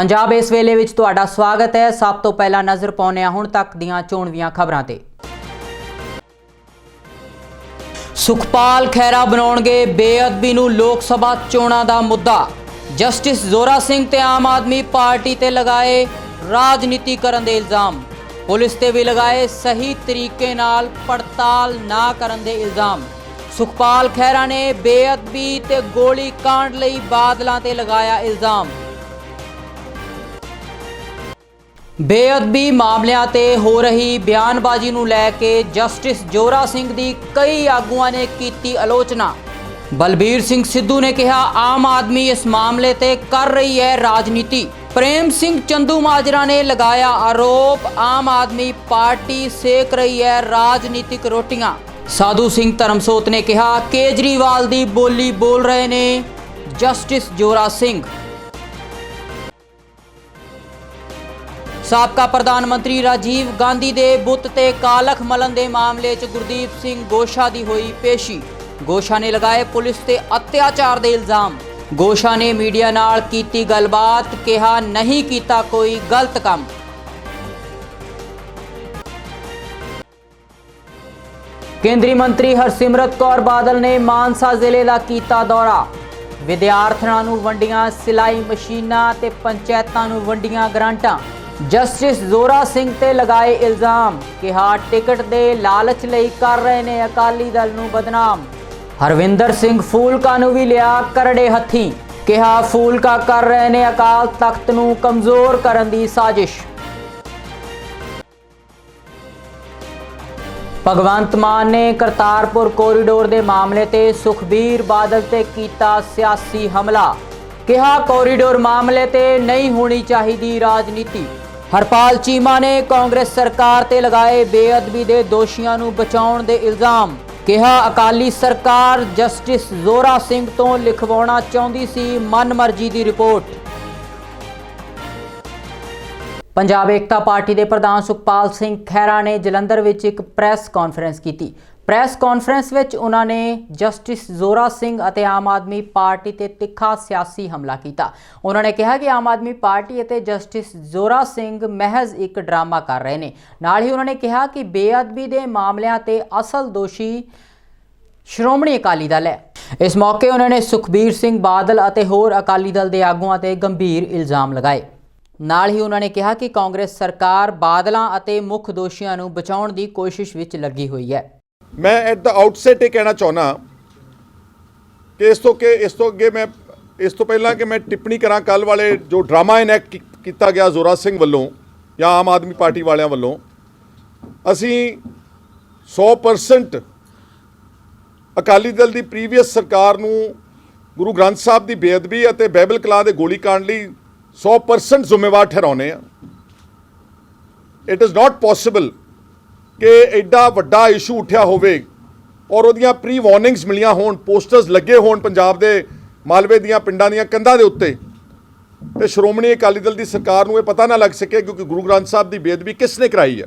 ਪੰਜਾਬ ਇਸ ਵੇਲੇ ਵਿੱਚ ਤੁਹਾਡਾ ਸਵਾਗਤ ਹੈ। ਸਭ ਤੋਂ ਪਹਿਲਾਂ ਨਜ਼ਰ ਪਾਉਂਦੇ ਹਾਂ ਹੁਣ ਤੱਕ ਦੀਆਂ ਚੋਣਵੀਆਂ ਖਬਰਾਂ ਤੇ। ਸੁਖਪਾਲ ਖਹਿਰਾ ਬਣਾਉਣਗੇ ਬੇਅਦਬੀ ਨੂੰ ਲੋਕ ਸਭਾ ਚੋਣਾਂ ਦਾ ਮੁੱਦਾ। ਜਸਟਿਸ ਜ਼ੋਰਾ ਸਿੰਘ ਤੇ ਆਮ ਆਦਮੀ ਪਾਰਟੀ ਤੇ ਲਗਾਏ ਰਾਜਨੀਤੀ ਕਰਨ ਦੇ ਇਲਜ਼ਾਮ। ਪੁਲਿਸ ਤੇ ਵੀ ਲਗਾਏ ਸਹੀ ਤਰੀਕੇ ਨਾਲ ਪੜਤਾਲ ਨਾ ਕਰਨ ਦੇ ਇਲਜ਼ਾਮ। ਸੁਖਪਾਲ ਖਹਿਰਾ ਨੇ ਬੇਅਦਬੀ ਤੇ ਗੋਲੀ ਕਾਂਡ ਲਈ ਬਾਦਲਾਂ ਤੇ ਲਗਾਇਆ ਇਲਜ਼ਾਮ। ਬੇਅਦਬੀ ਮਾਮਲਿਆਂ ਤੇ ਹੋ ਰਹੀ ਬਿਆਨਬਾਜ਼ੀ ਨੂੰ ਲੈ ਕੇ ਜਸਟਿਸ ਜੋਰਾ ਸਿੰਘ ਦੀ ਕਈ ਆਗੂਆਂ ਨੇ ਕੀਤੀ ਆਲੋਚਨਾ। ਬਲਬੀਰ ਸਿੰਘ ਸਿੱਧੂ ਨੇ ਕਿਹਾ, ਆਮ ਆਦਮੀ ਇਸ ਮਾਮਲੇ ਤੇ ਕਰ ਰਹੀ ਹੈ ਰਾਜਨੀਤੀ। ਪ੍ਰੇਮ ਸਿੰਘ ਚੰਦੂ ਮਾਜਰਾ ਨੇ ਲਗਾਇਆ ਆਰੋਪ, ਆਮ ਆਦਮੀ ਪਾਰਟੀ ਸੇਕ ਰਹੀ ਹੈ ਰਾਜਨੀਤਿਕ ਰੋਟੀਆਂ। ਸਾਧੂ ਸਿੰਘ ਧਰਮਸੋਤ ਨੇ ਕਿਹਾ, ਕੇਜਰੀਵਾਲ ਦੀ ਬੋਲੀ ਬੋਲ ਰਹੇ ਨੇ ਜਸਟਿਸ ਜੋਰਾ ਸਿੰਘ। ਸਾਬਕਾ ਪ੍ਰਧਾਨ ਮੰਤਰੀ ਰਾਜੀਵ ਗਾਂਧੀ ਦੇ ਬੁੱਤ ਤੇ ਕਾਲਖ ਮਲਨ ਦੇ ਮਾਮਲੇ 'ਚ ਗੁਰਦੀਪ ਸਿੰਘ ਗੋਸ਼ਾ ਦੀ ਹੋਈ ਪੇਸ਼ੀ। ਗੋਸ਼ਾ ਨੇ ਲਗਾਏ ਪੁਲਿਸ ਤੇ ਅਤਿਆਚਾਰ ਦੇ ਇਲਜ਼ਾਮ। ਗੋਸ਼ਾ ਨੇ ਮੀਡੀਆ ਨਾਲ ਕੀਤੀ ਗੱਲਬਾਤ, ਕਿਹਾ ਨਹੀਂ ਕੀਤਾ ਕੋਈ ਗਲਤ ਕੰਮ। ਕੇਂਦਰੀ ਮੰਤਰੀ ਹਰਸਿਮਰਤ ਕੌਰ ਬਾਦਲ ਨੇ ਮਾਨਸਾ ਜ਼ਿਲ੍ਹੇ ਦਾ ਕੀਤਾ ਦੌਰਾ। ਵਿਦਿਆਰਥਣਾਂ ਨੂੰ ਵੰਡੀਆਂ ਸਿਲਾਈ ਮਸ਼ੀਨਾਂ ਤੇ ਪੰਚਾਇਤਾਂ ਨੂੰ ਵੰਡੀਆਂ ਗ੍ਰਾਂਟਾਂ। ਜਸਟਿਸ ਜ਼ੋਰਾ ਸਿੰਘ ਤੇ ਲਗਾਏ ਇਲਜ਼ਾਮ ਕਿਹਾ ਟਿਕਟ ਦੇ ਲਾਲਚ ਲਈ ਕਰ ਰਹੇ ਨੇ ਅਕਾਲੀ ਦਲ ਨੂੰ ਬਦਨਾਮ। ਹਰਵਿੰਦਰ ਸਿੰਘ ਫੂਲਕਾ ਨੂੰ ਵੀ ਲਿਆ ਕਰੜੇ ਹੱਥੀਂ, ਕਿਹਾ ਫੂਲਕਾ ਕਰ ਰਹੇ ਨੇ ਅਕਾਲ ਤਖਤ ਨੂੰ ਕਮਜ਼ੋਰ ਕਰਨ ਦੀ ਸਾਜ਼ਿਸ਼। ਭਗਵੰਤ ਮਾਨ ਨੇ ਕਰਤਾਰਪੁਰ ਕੋਰੀਡੋਰ ਦੇ ਮਾਮਲੇ ਤੇ ਸੁਖਬੀਰ ਬਾਦਲ ਤੇ ਕੀਤਾ ਸਿਆਸੀ ਹਮਲਾ, ਕਿਹਾ ਕੋਰੀਡੋਰ ਮਾਮਲੇ ਤੇ ਨਹੀਂ ਹੋਣੀ ਚਾਹੀਦੀ ਰਾਜਨੀਤੀ। ਹਰਪਾਲ ਚੀਮਾ ਨੇ ਕਾਂਗਰਸ ਸਰਕਾਰ ਤੇ ਲਗਾਏ ਬੇਅਦਬੀ ਦੇ ਦੋਸ਼ੀਆਂ ਨੂੰ ਬਚਾਉਣ ਦੇ ਇਲਜ਼ਾਮ। ਕਿਹਾ, ਅਕਾਲੀ ਸਰਕਾਰ ਜਸਟਿਸ ਜ਼ੋਰਾ ਸਿੰਘ ਤੋਂ ਲਿਖਵਾਉਣਾ ਚਾਹੁੰਦੀ ਸੀ ਮਨਮਰਜ਼ੀ ਦੀ ਰਿਪੋਰਟ। ਪੰਜਾਬ ਏਕਤਾ ਪਾਰਟੀ ਦੇ ਪ੍ਰਧਾਨ ਸੁਖਪਾਲ ਸਿੰਘ ਖਹਿਰਾ ਨੇ ਜਲੰਧਰ ਵਿੱਚ ਇੱਕ ਪ੍ਰੈਸ ਕਾਨਫਰੰਸ ਕੀਤੀ। ਪ੍ਰੈਸ ਕਾਨਫਰੰਸ ਵਿੱਚ ਉਹਨਾਂ ਨੇ ਜਸਟਿਸ ਜ਼ੋਰਾ ਸਿੰਘ ਅਤੇ ਆਮ ਆਦਮੀ ਪਾਰਟੀ ਤੇ ਤਿੱਖਾ ਸਿਆਸੀ ਹਮਲਾ ਕੀਤਾ। ਉਹਨਾਂ ਨੇ ਕਿਹਾ ਕਿ ਆਮ ਆਦਮੀ ਪਾਰਟੀ ਅਤੇ ਜਸਟਿਸ ਜ਼ੋਰਾ ਸਿੰਘ ਮਹਿਜ਼ ਇੱਕ ਡਰਾਮਾ ਕਰ ਰਹੇ ਨੇ। ਨਾਲ ਹੀ ਉਹਨਾਂ ਨੇ ਕਿਹਾ ਕਿ ਬੇਅਦਬੀ ਦੇ ਮਾਮਲਿਆਂ ਤੇ ਅਸਲ ਦੋਸ਼ੀ ਸ਼੍ਰੋਮਣੀ ਅਕਾਲੀ ਦਲ ਹੈ। ਇਸ ਮੌਕੇ ਉਹਨਾਂ ਨੇ ਸੁਖਬੀਰ ਸਿੰਘ ਬਾਦਲ ਅਤੇ ਹੋਰ ਅਕਾਲੀ ਦਲ ਦੇ ਆਗੂਆਂ ਤੇ ਗੰਭੀਰ ਇਲਜ਼ਾਮ ਲਗਾਏ। ਨਾਲ ਹੀ ਉਹਨਾਂ ਨੇ ਕਿਹਾ ਕਿ ਕਾਂਗਰਸ ਸਰਕਾਰ ਬਾਦਲਾਂ ਅਤੇ ਮੁੱਖ ਦੋਸ਼ੀਆਂ ਨੂੰ ਬਚਾਉਣ ਦੀ ਕੋਸ਼ਿਸ਼ ਵਿੱਚ ਲੱਗੀ ਹੋਈ ਹੈ। ਮੈਂ ਐਟ ਦਾ ਆਊਟਸੈਟ ਇਹ ਕਹਿਣਾ ਚਾਹੁੰਦਾ ਕਿ ਇਸ ਤੋਂ ਕਿ ਇਸ ਤੋਂ ਅੱਗੇ ਮੈਂ ਇਸ ਤੋਂ ਪਹਿਲਾਂ ਕਿ ਮੈਂ ਟਿੱਪਣੀ ਕਰਾਂ ਕੱਲ ਵਾਲੇ ਜੋ ਡਰਾਮਾ ਇਨੈਕਟ ਕੀਤਾ ਗਿਆ ਜ਼ੋਰਾ ਸਿੰਘ ਵੱਲੋਂ ਜਾਂ ਆਮ ਆਦਮੀ ਪਾਰਟੀ ਵਾਲਿਆਂ ਵੱਲੋਂ, ਅਸੀਂ 100% ਅਕਾਲੀ ਦਲ ਦੀ ਪ੍ਰੀਵੀਅਸ ਸਰਕਾਰ ਨੂੰ ਗੁਰੂ ਗ੍ਰੰਥ ਸਾਹਿਬ ਦੀ ਬੇਅਦਬੀ ਅਤੇ ਬਾਈਬਲ ਕਲਾ ਦੇ ਗੋਲੀ ਕਾਂਡ ਲਈ 100% ਜ਼ਿੰਮੇਵਾਰ ਠਹਿਰਾਉਨੇ ਆ ਇਟ ਇਜ਼ ਨਾਟ ਪੋਸੀਬਲ ਕਿ ਐਡਾ ਵੱਡਾ ਇਸ਼ੂ ਉੱਠਿਆ ਹੋਵੇ ਔਰ ਉਹਦੀਆਂ ਪ੍ਰੀ ਵਾਰਨਿੰਗਸ ਮਿਲੀਆਂ ਹੋਣ ਪੋਸਟਰਸ ਲੱਗੇ ਹੋਣ ਪੰਜਾਬ ਦੇ ਮਾਲਵੇ ਦੀਆਂ ਪਿੰਡਾਂ ਦੀਆਂ ਕੰਧਾਂ ਦੇ ਉੱਤੇ। ਤੇ ਸ਼੍ਰੋਮਣੀ ਅਕਾਲੀ ਦਲ ਦੀ ਸਰਕਾਰ ਨੂੰ ਇਹ ਪਤਾ ਨਾ ਲੱਗ ਸਕੇ ਕਿਉਂਕਿ ਗੁਰੂ ਗ੍ਰੰਥ ਸਾਹਿਬ ਦੀ ਬੇਅਦਬੀ ਕਿਸ ਨੇ ਕਰਾਈ ਹੈ।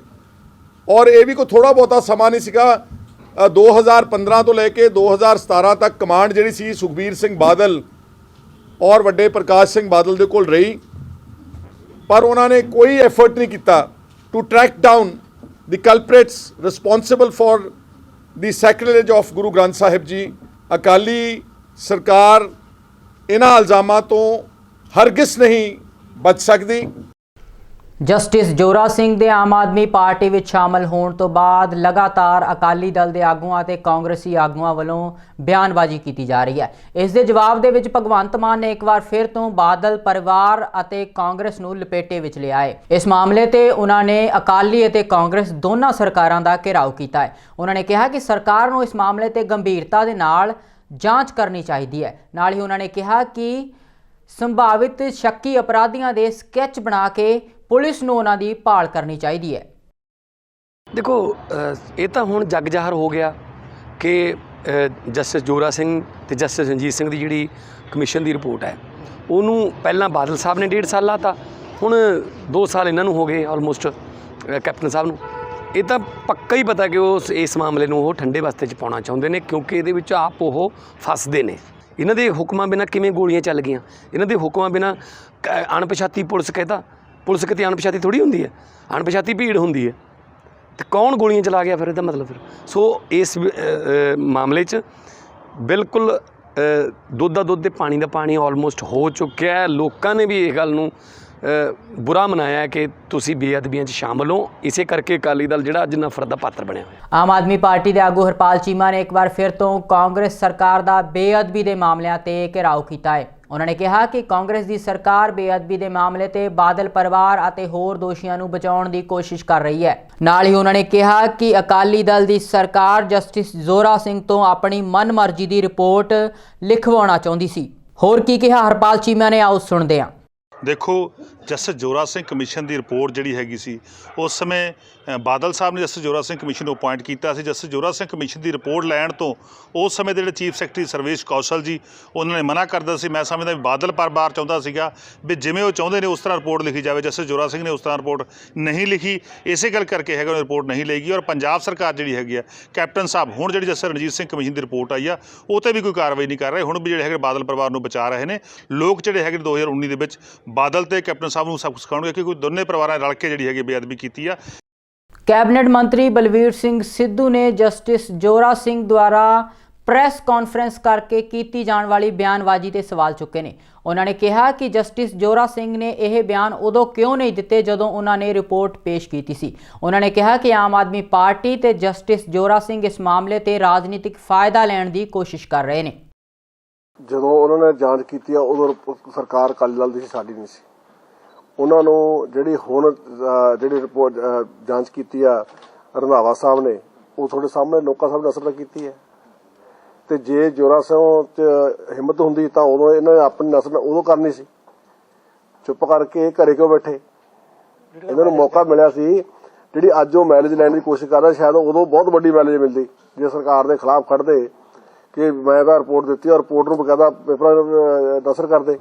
ਔਰ ਇਹ ਵੀ ਕੋਈ ਥੋੜਾ ਬਹੁਤਾ ਸਮਾਂ ਨਹੀਂ ਸੀਗਾ। ਅ, 2015 ਤੋਂ ਲੈ ਕੇ 2017 ਤੱਕ ਕਮਾਂਡ ਜਿਹੜੀ ਸੀ ਸੁਖਬੀਰ ਸਿੰਘ ਬਾਦਲ ਔਰ ਵੱਡੇ ਪ੍ਰਕਾਸ਼ ਸਿੰਘ ਬਾਦਲ ਦੇ ਕੋਲ ਰਹੀ। ਪਰ ਉਹਨਾਂ ਨੇ ਕੋਈ ਐਫਰਟ ਨਹੀਂ ਕੀਤਾ to track down the culprits responsible for the sacrilege of Guru Granth Sahib ji Akali ਸਰਕਾਰ ਇਹਨਾਂ ਇਲਜ਼ਾਮਾਂ ਤੋਂ ਹਰਗਿਜ਼ ਨਹੀਂ ਬਚ ਸਕਦੀ ਜਸਟਿਸ ਜੋਰਾ ਸਿੰਘ ਦੇ ਆਮ ਆਦਮੀ ਪਾਰਟੀ ਵਿੱਚ ਸ਼ਾਮਲ ਹੋਣ ਤੋਂ ਬਾਅਦ ਲਗਾਤਾਰ ਅਕਾਲੀ ਦਲ ਦੇ ਆਗੂਆਂ ਅਤੇ ਕਾਂਗਰਸੀ ਆਗੂਆਂ ਵੱਲੋਂ ਬਿਆਨਬਾਜ਼ੀ ਕੀਤੀ ਜਾ ਰਹੀ ਹੈ। ਇਸ ਦੇ ਜਵਾਬ ਦੇ ਵਿੱਚ ਭਗਵੰਤ ਮਾਨ ਨੇ ਇੱਕ ਵਾਰ ਫਿਰ ਤੋਂ ਬਾਦਲ ਪਰਿਵਾਰ ਅਤੇ ਕਾਂਗਰਸ ਨੂੰ ਲਪੇਟੇ ਵਿੱਚ ਲਿਆ ਹੈ। ਇਸ ਮਾਮਲੇ ਤੇ ਉਹਨਾਂ ਨੇ ਅਕਾਲੀ ਅਤੇ ਕਾਂਗਰਸ ਦੋਨਾਂ ਸਰਕਾਰਾਂ ਦਾ ਘਿਰਾਓ ਕੀਤਾ ਹੈ। ਉਹਨਾਂ ਨੇ ਕਿਹਾ ਕਿ ਸਰਕਾਰ ਨੂੰ ਇਸ ਮਾਮਲੇ ਤੇ ਗੰਭੀਰਤਾ ਦੇ ਨਾਲ ਜਾਂਚ ਕਰਨੀ ਚਾਹੀਦੀ ਹੈ। ਨਾਲ ਹੀ ਉਹਨਾਂ ਨੇ ਕਿਹਾ ਕਿ ਸੰਭਾਵਿਤ ਸ਼ੱਕੀ ਅਪਰਾਧੀਆਂ ਦੇ ਸਕੈਚ ਬਣਾ ਕੇ ਪੁਲਿਸ ਨੂੰ ਉਹਨਾਂ ਦੀ ਭਾਲ ਕਰਨੀ ਚਾਹੀਦੀ ਹੈ। ਦੇਖੋ ਇਹ ਤਾਂ ਹੁਣ ਜੱਗ ਜ਼ਾਹਰ ਹੋ ਗਿਆ ਕਿ ਜਸਟਿਸ ਜੋਰਾ ਸਿੰਘ ਤੇ ਜਸਟਿਸ ਰਣਜੀਤ ਸਿੰਘ ਦੀ ਜਿਹੜੀ ਕਮਿਸ਼ਨ ਦੀ ਰਿਪੋਰਟ ਹੈ, ਉਹਨੂੰ ਪਹਿਲਾਂ ਬਾਦਲ ਸਾਹਿਬ ਨੇ ਡੇਢ ਸਾਲ ਲਾਤਾ, ਹੁਣ 2 ਸਾਲ ਇਹਨਾਂ ਨੂੰ ਹੋ ਗਏ ਆਲਮੋਸਟ ਕੈਪਟਨ ਸਾਹਿਬ ਨੂੰ। ਇਹ ਤਾਂ ਪੱਕਾ ਹੀ ਪਤਾ ਕਿ ਉਹ ਇਸ ਮਾਮਲੇ ਨੂੰ ਉਹ ਠੰਡੇ ਵਾਸਤੇ 'ਚ ਪਾਉਣਾ ਚਾਹੁੰਦੇ ਨੇ, ਕਿਉਂਕਿ ਇਹਦੇ ਵਿੱਚ ਆਪ ਉਹ ਫਸਦੇ ਨੇ। ਇਹਨਾਂ ਦੇ ਹੁਕਮਾਂ ਬਿਨਾਂ ਕਿਵੇਂ ਗੋਲੀਆਂ ਚੱਲ ਗਈਆਂ? ਇਹਨਾਂ ਦੇ ਹੁਕਮਾਂ ਬਿਨਾਂ ਕ- ਅਣਪਛਾਤੀ ਪੁਲਿਸ ਕਹਿੰਦਾ ਪੁਲਿਸ ਕਿਤੇ ਅਣਪਛਾਤੀ ਥੋੜੀ ਹੁੰਦੀ ਹੈ? ਅਣਪਛਾਤੀ ਭੀੜ ਹੁੰਦੀ ਹੈ। ਤੇ ਕੌਣ ਗੋਲੀਆਂ ਚਲਾ ਗਿਆ ਫਿਰ ਇਹਦਾ ਮਤਲਬ ਫਿਰ? ਸੋ ਇਸ ਮਾਮਲੇ 'ਚ ਬਿਲਕੁਲ ਦੁੱਧ ਦਾ ਦੁੱਧ ਤੇ ਪਾਣੀ ਦਾ ਪਾਣੀ ਆਲਮੋਸਟ ਹੋ ਚੁੱਕਿਆ ਹੈ। ਲੋਕਾਂ ਨੇ ਵੀ ਇਹ ਗੱਲ ਨੂੰ ਬੁਰਾ ਮਨਾਇਆ ਕਿ ਤੁਸੀਂ ਬੇਅਦਬੀਆਂ 'ਚ ਸ਼ਾਮਲ ਹੋ। ਇਸੇ ਕਰਕੇ ਅਕਾਲੀ ਦਲ ਜਿਹੜਾ ਅੱਜ ਨਫ਼ਰਤ ਦਾ ਪਾਤਰ ਬਣਿਆ ਹੋਇਆ। ਆਮ ਆਦਮੀ ਪਾਰਟੀ ਦੇ ਆਗੂ ਹਰਪਾਲ ਚੀਮਾ ਨੇ ਇੱਕ ਵਾਰ ਫਿਰ ਤੋਂ ਕਾਂਗਰਸ ਸਰਕਾਰ ਦਾ ਬੇਅਦਬੀ ਦੇ ਮਾਮਲਿਆਂ ਤੇ ਘਿਰਾਓ ਕੀਤਾ ਹੈ। ਉਹਨਾਂ ਨੇ ਕਿਹਾ ਕਿ ਕਾਂਗਰਸ ਦੀ ਸਰਕਾਰ ਬੇਅਦਬੀ ਦੇ ਮਾਮਲੇ ਤੇ ਬਾਦਲ ਪਰਿਵਾਰ ਅਤੇ ਹੋਰ ਦੋਸ਼ੀਆਂ ਨੂੰ ਬਚਾਉਣ ਦੀ ਕੋਸ਼ਿਸ਼ ਕਰ ਰਹੀ ਹੈ। ਨਾਲ ਹੀ ਉਹਨਾਂ ਨੇ ਕਿਹਾ ਕਿ ਅਕਾਲੀ ਦਲ ਦੀ ਸਰਕਾਰ ਜਸਟਿਸ ਜ਼ੋਰਾ ਸਿੰਘ ਤੋਂ ਆਪਣੀ ਮਨਮਰਜ਼ੀ ਦੀ ਰਿਪੋਰਟ ਲਿਖਵਾਉਣਾ ਚਾਹੁੰਦੀ ਸੀ। ਹੋਰ ਕੀ ਕਿਹਾ? ਹਰਪਾਲ ਚੀਮਾ ਨੇ ਆਓ ਸੁਣਦੇ ਹਾਂ। ਦੇਖੋ, ਜਸਟਿਸ ਜੋਰਾ ਸਿੰਘ ਕਮਿਸ਼ਨ ਦੀ ਰਿਪੋਰਟ ਜਿਹੜੀ ਹੈਗੀ ਸੀ, ਉਸ ਸਮੇਂ ਬਾਦਲ ਸਾਹਿਬ ਨੇ ਜਸਟਿਸ ਜੋਰਾ ਸਿੰਘ ਕਮਿਸ਼ਨ ਨੂੰ ਅਪਾਇੰਟ ਕੀਤਾ ਸੀ। ਜਸਟਿਸ ਜੋਰਾ ਸਿੰਘ ਕਮਿਸ਼ਨ ਦੀ ਰਿਪੋਰਟ ਲੈਣ ਤੋਂ ਉਸ ਸਮੇਂ ਦੇ ਜਿਹੜੇ ਚੀਫ ਸੈਕਟਰੀ ਸਰਵੇਸ਼ ਕੌਸ਼ਲ ਜੀ, ਉਹਨਾਂ ਨੇ ਮਨਾ ਕਰਦਾ ਸੀ। ਮੈਂ ਸਮਝਦਾ ਵੀ ਬਾਦਲ ਪਰਿਵਾਰ ਚਾਹੁੰਦਾ ਸੀਗਾ ਵੀ ਜਿਵੇਂ ਉਹ ਚਾਹੁੰਦੇ ਨੇ ਉਸ ਤਰ੍ਹਾਂ ਰਿਪੋਰਟ ਲਿਖੀ ਜਾਵੇ। ਜਸਟਿਸ ਜੋਰਾ ਸਿੰਘ ਨੇ ਉਸ ਤਰ੍ਹਾਂ ਰਿਪੋਰਟ ਨਹੀਂ ਲਿਖੀ। ਇਸੇ ਗੱਲ ਕਰਕੇ ਹੈਗਾ, ਉਹ ਰਿਪੋਰਟ ਨਹੀਂ ਲਏਗੀ। ਔਰ ਪੰਜਾਬ ਸਰਕਾਰ ਜਿਹੜੀ ਹੈਗੀ ਆ, ਕੈਪਟਨ ਸਾਹਿਬ ਹੁਣ ਜਿਹੜੀ ਜਸਟਿਸ ਰਣਜੀਤ ਸਿੰਘ ਕਮਿਸ਼ਨ ਦੀ ਰਿਪੋਰਟ ਆਈ ਆ, ਉਹ ਤੇ ਵੀ ਕੋਈ ਕਾਰਵਾਈ ਨਹੀਂ ਕਰ ਰਹੇ। ਹੁਣ ਵੀ ਜਿਹੜੇ ਹੈਗੇ ਬਾਦਲ ਪਰਿਵਾਰ ਨੂੰ ਬਚਾ ਰਹੇ ਨੇ। ਲੋਕ ਜਿਹੜੇ ਹੈਗੇ 2019 ਦੇ ਵਿੱਚ ਬਾਦਲ ਤੇ ਕੈਪਟਨ ਸਾਹਿਬ ਨੂੰ ਸਬਕ ਸਿਖਾਉਣਗੇ, ਕਿਉਂਕਿ ਦੋਨੇ ਪਰਿਵਾਰਾਂ ਰਲ ਕੇ ਜਿਹੜੀ ਹੈਗੀ ਬੇਅਦਬੀ ਕੀਤੀ ਆ। ਕੈਬਨਿਟ ਮੰਤਰੀ ਬਲਵੀਰ ਸਿੰਘ ਸਿੱਧੂ ਨੇ ਜਸਟਿਸ ਜੋਰਾ ਸਿੰਘ ਦੁਆਰਾ ਪ੍ਰੈਸ ਕਾਨਫਰੰਸ ਕਰਕੇ ਕੀਤੀ ਜਾਣ ਵਾਲੀ ਬਿਆਨਬਾਜ਼ੀ ਤੇ ਸਵਾਲ ਚੁੱਕੇ ਨੇ। ਉਹਨਾਂ ਨੇ ਕਿਹਾ ਕਿ ਜਸਟਿਸ ਜੋਰਾ ਸਿੰਘ ਨੇ ਇਹ ਬਿਆਨ ਉਦੋਂ ਕਿਉਂ ਨਹੀਂ ਦਿੱਤੇ ਜਦੋਂ ਉਹਨਾਂ ਨੇ ਰਿਪੋਰਟ ਪੇਸ਼ ਕੀਤੀ ਸੀ। ਉਹਨਾਂ ਨੇ ਕਿਹਾ ਕਿ ਆਮ ਆਦਮੀ ਪਾਰਟੀ ਤੇ ਜਸਟਿਸ ਜੋਰਾ ਸਿੰਘ ਇਸ ਮਾਮਲੇ ਤੇ ਰਾਜਨੀਤਿਕ ਫਾਇਦਾ ਲੈਣ ਦੀ ਕੋਸ਼ਿਸ਼ ਕਰ ਰਹੇ ਨੇ। ਜਦੋਂ ਉਹਨਾਂ ਨੇ ਜਾਂਚ ਕੀਤੀ ਆ, ਉਦੋਂ ਸਰਕਾਰ ਅਕਾਲੀ ਦਲ ਦੀ ਸਾਡੀ ਨਹੀਂ ਸੀ। ਉਹਨਾਂ ਨੂੰ ਜਿਹੜੀ ਹੁਣ ਜਿਹੜੀ ਰਿਪੋਰਟ ਜਾਂਚ ਕੀਤੀ ਆ ਰੰਧਾਵਾ ਸਾਹਿਬ ਨੇ, ਉਹ ਤੁਹਾਡੇ ਸਾਹਮਣੇ ਲੋਕਾਂ ਸਾਹਮਣੇ ਅਸਰ ਤਾਂ ਕੀਤੀ ਹੈ। ਤੇ ਜੇ ਜੋਰਾ ਸਿੰਘ ਚ ਹਿੰਮਤ ਹੁੰਦੀ ਤਾਂ ਉਦੋਂ ਇਹਨਾਂ ਨੇ ਆਪਣੀ ਨਸਲ ਉਦੋਂ ਕਰਨੀ ਸੀ। ਚੁੱਪ ਕਰਕੇ ਘਰੇ ਕਿਉਂ ਬੈਠੇ? ਇਹਨਾਂ ਨੂੰ ਮੌਕਾ ਮਿਲਿਆ ਸੀ, ਜਿਹੜੀ ਅੱਜ ਉਹ ਮੈਲੇਜ ਲੈਣ ਦੀ ਕੋਸ਼ਿਸ਼ ਕਰ ਰਿਹਾ, ਸ਼ਾਇਦ ਉਦੋਂ ਬਹੁਤ ਵੱਡੀ ਮੈਲੇਜ ਮਿਲਦੀ, ਜੇ ਸਰਕਾਰ ਦੇ ਖਿਲਾਫ ਖੜਦੇ ਕਿ ਮੈਂ ਤਾਂ ਰਿਪੋਰਟ ਦਿੱਤੀ ਔਰ ਰਿਪੋਰਟ ਨੂੰ ਬਕਾਇਦਾ ਪੇਪਰਾਂ ਦਸਰ ਕਰਦੇ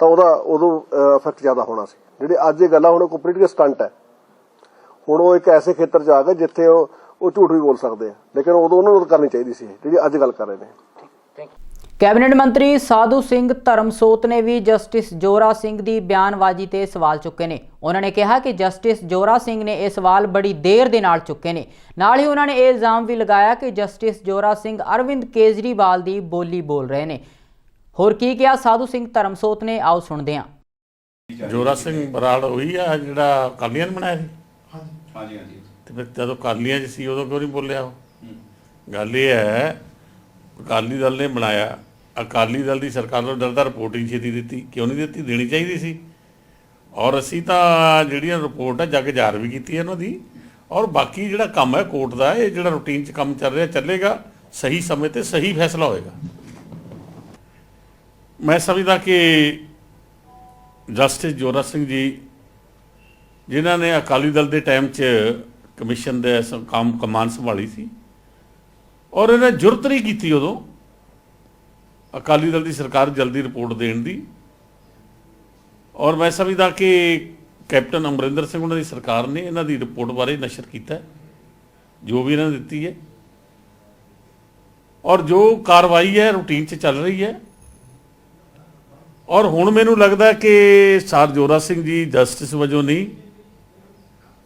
ਤਾਂ ਉਹਦਾ, ਉਦੋਂ ਇਫੈਕਟ ਜ਼ਿਆਦਾ ਹੋਣਾ ਸੀ। ਜਿਹੜੀ ਅੱਜ ਇਹ ਗੱਲਾਂ ਹੁਣ ਕੰਪਲੀਟ ਸਟੰਟ ਹੈ। ਹੁਣ ਉਹ ਇੱਕ ਐਸੇ ਖੇਤਰ 'ਚ ਆ ਗਏ ਜਿੱਥੇ ਉਹ ਉਹ ਝੂਠ ਵੀ ਬੋਲ ਸਕਦੇ ਆ। ਲੇਕਿਨ ਉਦੋਂ ਉਹਨਾਂ ਨੂੰ ਕਰਨੀ ਚਾਹੀਦੀ ਸੀ ਜਿਹੜੀ ਅੱਜ ਗੱਲ ਕਰ ਰਹੇ ਨੇ। ਕੈਬਨਿਟ ਮੰਤਰੀ ਸਾਧੂ ਸਿੰਘ ਧਰਮਸੋਤ ਨੇ ਵੀ ਜਸਟਿਸ ਜੋਰਾ ਸਿੰਘ ਦੀ ਬਿਆਨਬਾਜ਼ੀ ਤੇ ਸਵਾਲ ਚੁੱਕੇ ਨੇ। ਉਹਨਾਂ ਨੇ ਕਿਹਾ ਕਿ ਜਸਟਿਸ ਜੋਰਾ ਸਿੰਘ ਨੇ ਇਹ ਸਵਾਲ ਬੜੀ ਦੇਰ ਦੇ ਨਾਲ ਚੁੱਕੇ ਨੇ। ਨਾਲ ਹੀ ਉਹਨਾਂ ਨੇ ਇਹ ਇਲਜ਼ਾਮ ਵੀ ਲਗਾਇਆ ਕਿ ਜਸਟਿਸ ਜੋਰਾ ਸਿੰਘ ਅਰਵਿੰਦ ਕੇਜਰੀਵਾਲ ਦੀ ਬੋਲੀ ਬੋਲ ਰਹੇ ਨੇ। ਹੋਰ ਕੀ ਕਿਹਾ ਸਾਧੂ ਸਿੰਘ ਧਰਮਸੋਤ ਨੇ? ਆਓ ਸੁਣਦੇ ਹਾਂ। ਜੋਰਾ ਸਿੰਘ ਬਰਾੜ ਉਹੀ ਆ ਜਿਹੜਾ ਅਕਾਲੀਆਂ ਨੇ ਬਣਾਇਆ ਸੀ? ਹਾਂਜੀ ਹਾਂਜੀ। ਤੇ ਫਿਰ ਜਦੋਂ ਅਕਾਲੀਆਂ 'ਚ ਸੀ ਉਦੋਂ ਕਿਉਂ ਨਹੀਂ ਬੋਲਿਆ ਉਹ? ਗੱਲ ਇਹ ਹੈ ਅਕਾਲੀ ਦਲ ਨੇ ਬਣਾਇਆ ਅਕਾਲੀ ਦਲ ਦੀ ਸਰਕਾਰ ਨੂੰ ਡਰਦਾ ਰਿਪੋਰਟਿੰਗ ਛੇਤੀ ਦਿੱਤੀ ਕਿਉਂ ਨਹੀਂ ਦਿੱਤੀ? ਦੇਣੀ ਚਾਹੀਦੀ ਸੀ। ਔਰ ਅਸੀਂ ਤਾਂ ਜਿਹੜੀਆਂ ਰਿਪੋਰਟ ਹੈ ਜੱਗ ਜਾਰ ਵੀ ਕੀਤੀ ਹੈ ਉਹਨਾਂ ਦੀ। ਔਰ ਬਾਕੀ ਜਿਹੜਾ ਕੰਮ ਹੈ ਕੋਰਟ ਦਾ ਇਹ ਜਿਹੜਾ ਰੂਟੀਨ 'ਚ ਕੰਮ ਚੱਲ ਰਿਹਾ ਚੱਲੇਗਾ ਸਹੀ ਸਮੇਂ ਤੇ ਸਹੀ ਫੈਸਲਾ ਹੋਏਗਾ। ਮੈਂ ਸਮਝਦਾ ਕਿ ਜਸਟਿਸ ਜੋਰਾ ਸਿੰਘ ਜੀ, ਜਿਨ੍ਹਾਂ ਨੇ ਅਕਾਲੀ ਦਲ ਦੇ ਟਾਈਮ 'ਚ ਕਮਿਸ਼ਨ ਦੇ ਕੰਮ ਕਮਾਨ ਸੰਭਾਲੀ ਸੀ, ਔਰ ਇਹਨੇ ਜੁਰਤ ਨਹੀਂ ਕੀਤੀ ਉਦੋਂ, ਅਕਾਲੀ ਦਲ ਦੀ ਸਰਕਾਰ ਜਲਦੀ ਰਿਪੋਰਟ ਦੇਣ ਦੀ। ਔਰ ਮੈਂ ਸਮਝਦਾ ਕਿ ਕੈਪਟਨ ਅਮਰਿੰਦਰ ਸਿੰਘ ਉਹਨਾਂ ਦੀ ਸਰਕਾਰ ਨੇ ਇਹਨਾਂ ਦੀ ਰਿਪੋਰਟ ਬਾਰੇ ਨਸ਼ਰ ਕੀਤਾ, ਜੋ ਵੀ ਇਹਨਾਂ ਨੇ ਦਿੱਤੀ ਹੈ। ਔਰ ਜੋ ਕਾਰਵਾਈ ਹੈ ਰੂਟੀਨ 'ਚ ਚੱਲ ਰਹੀ ਹੈ ਔਰ ਹੁਣ ਮੈਨੂੰ ਲੱਗਦਾ ਕਿ ਸਰ ਜੋਰਾ ਸਿੰਘ ਜੀ ਜਸਟਿਸ ਵਜੋਂ ਨਹੀਂ,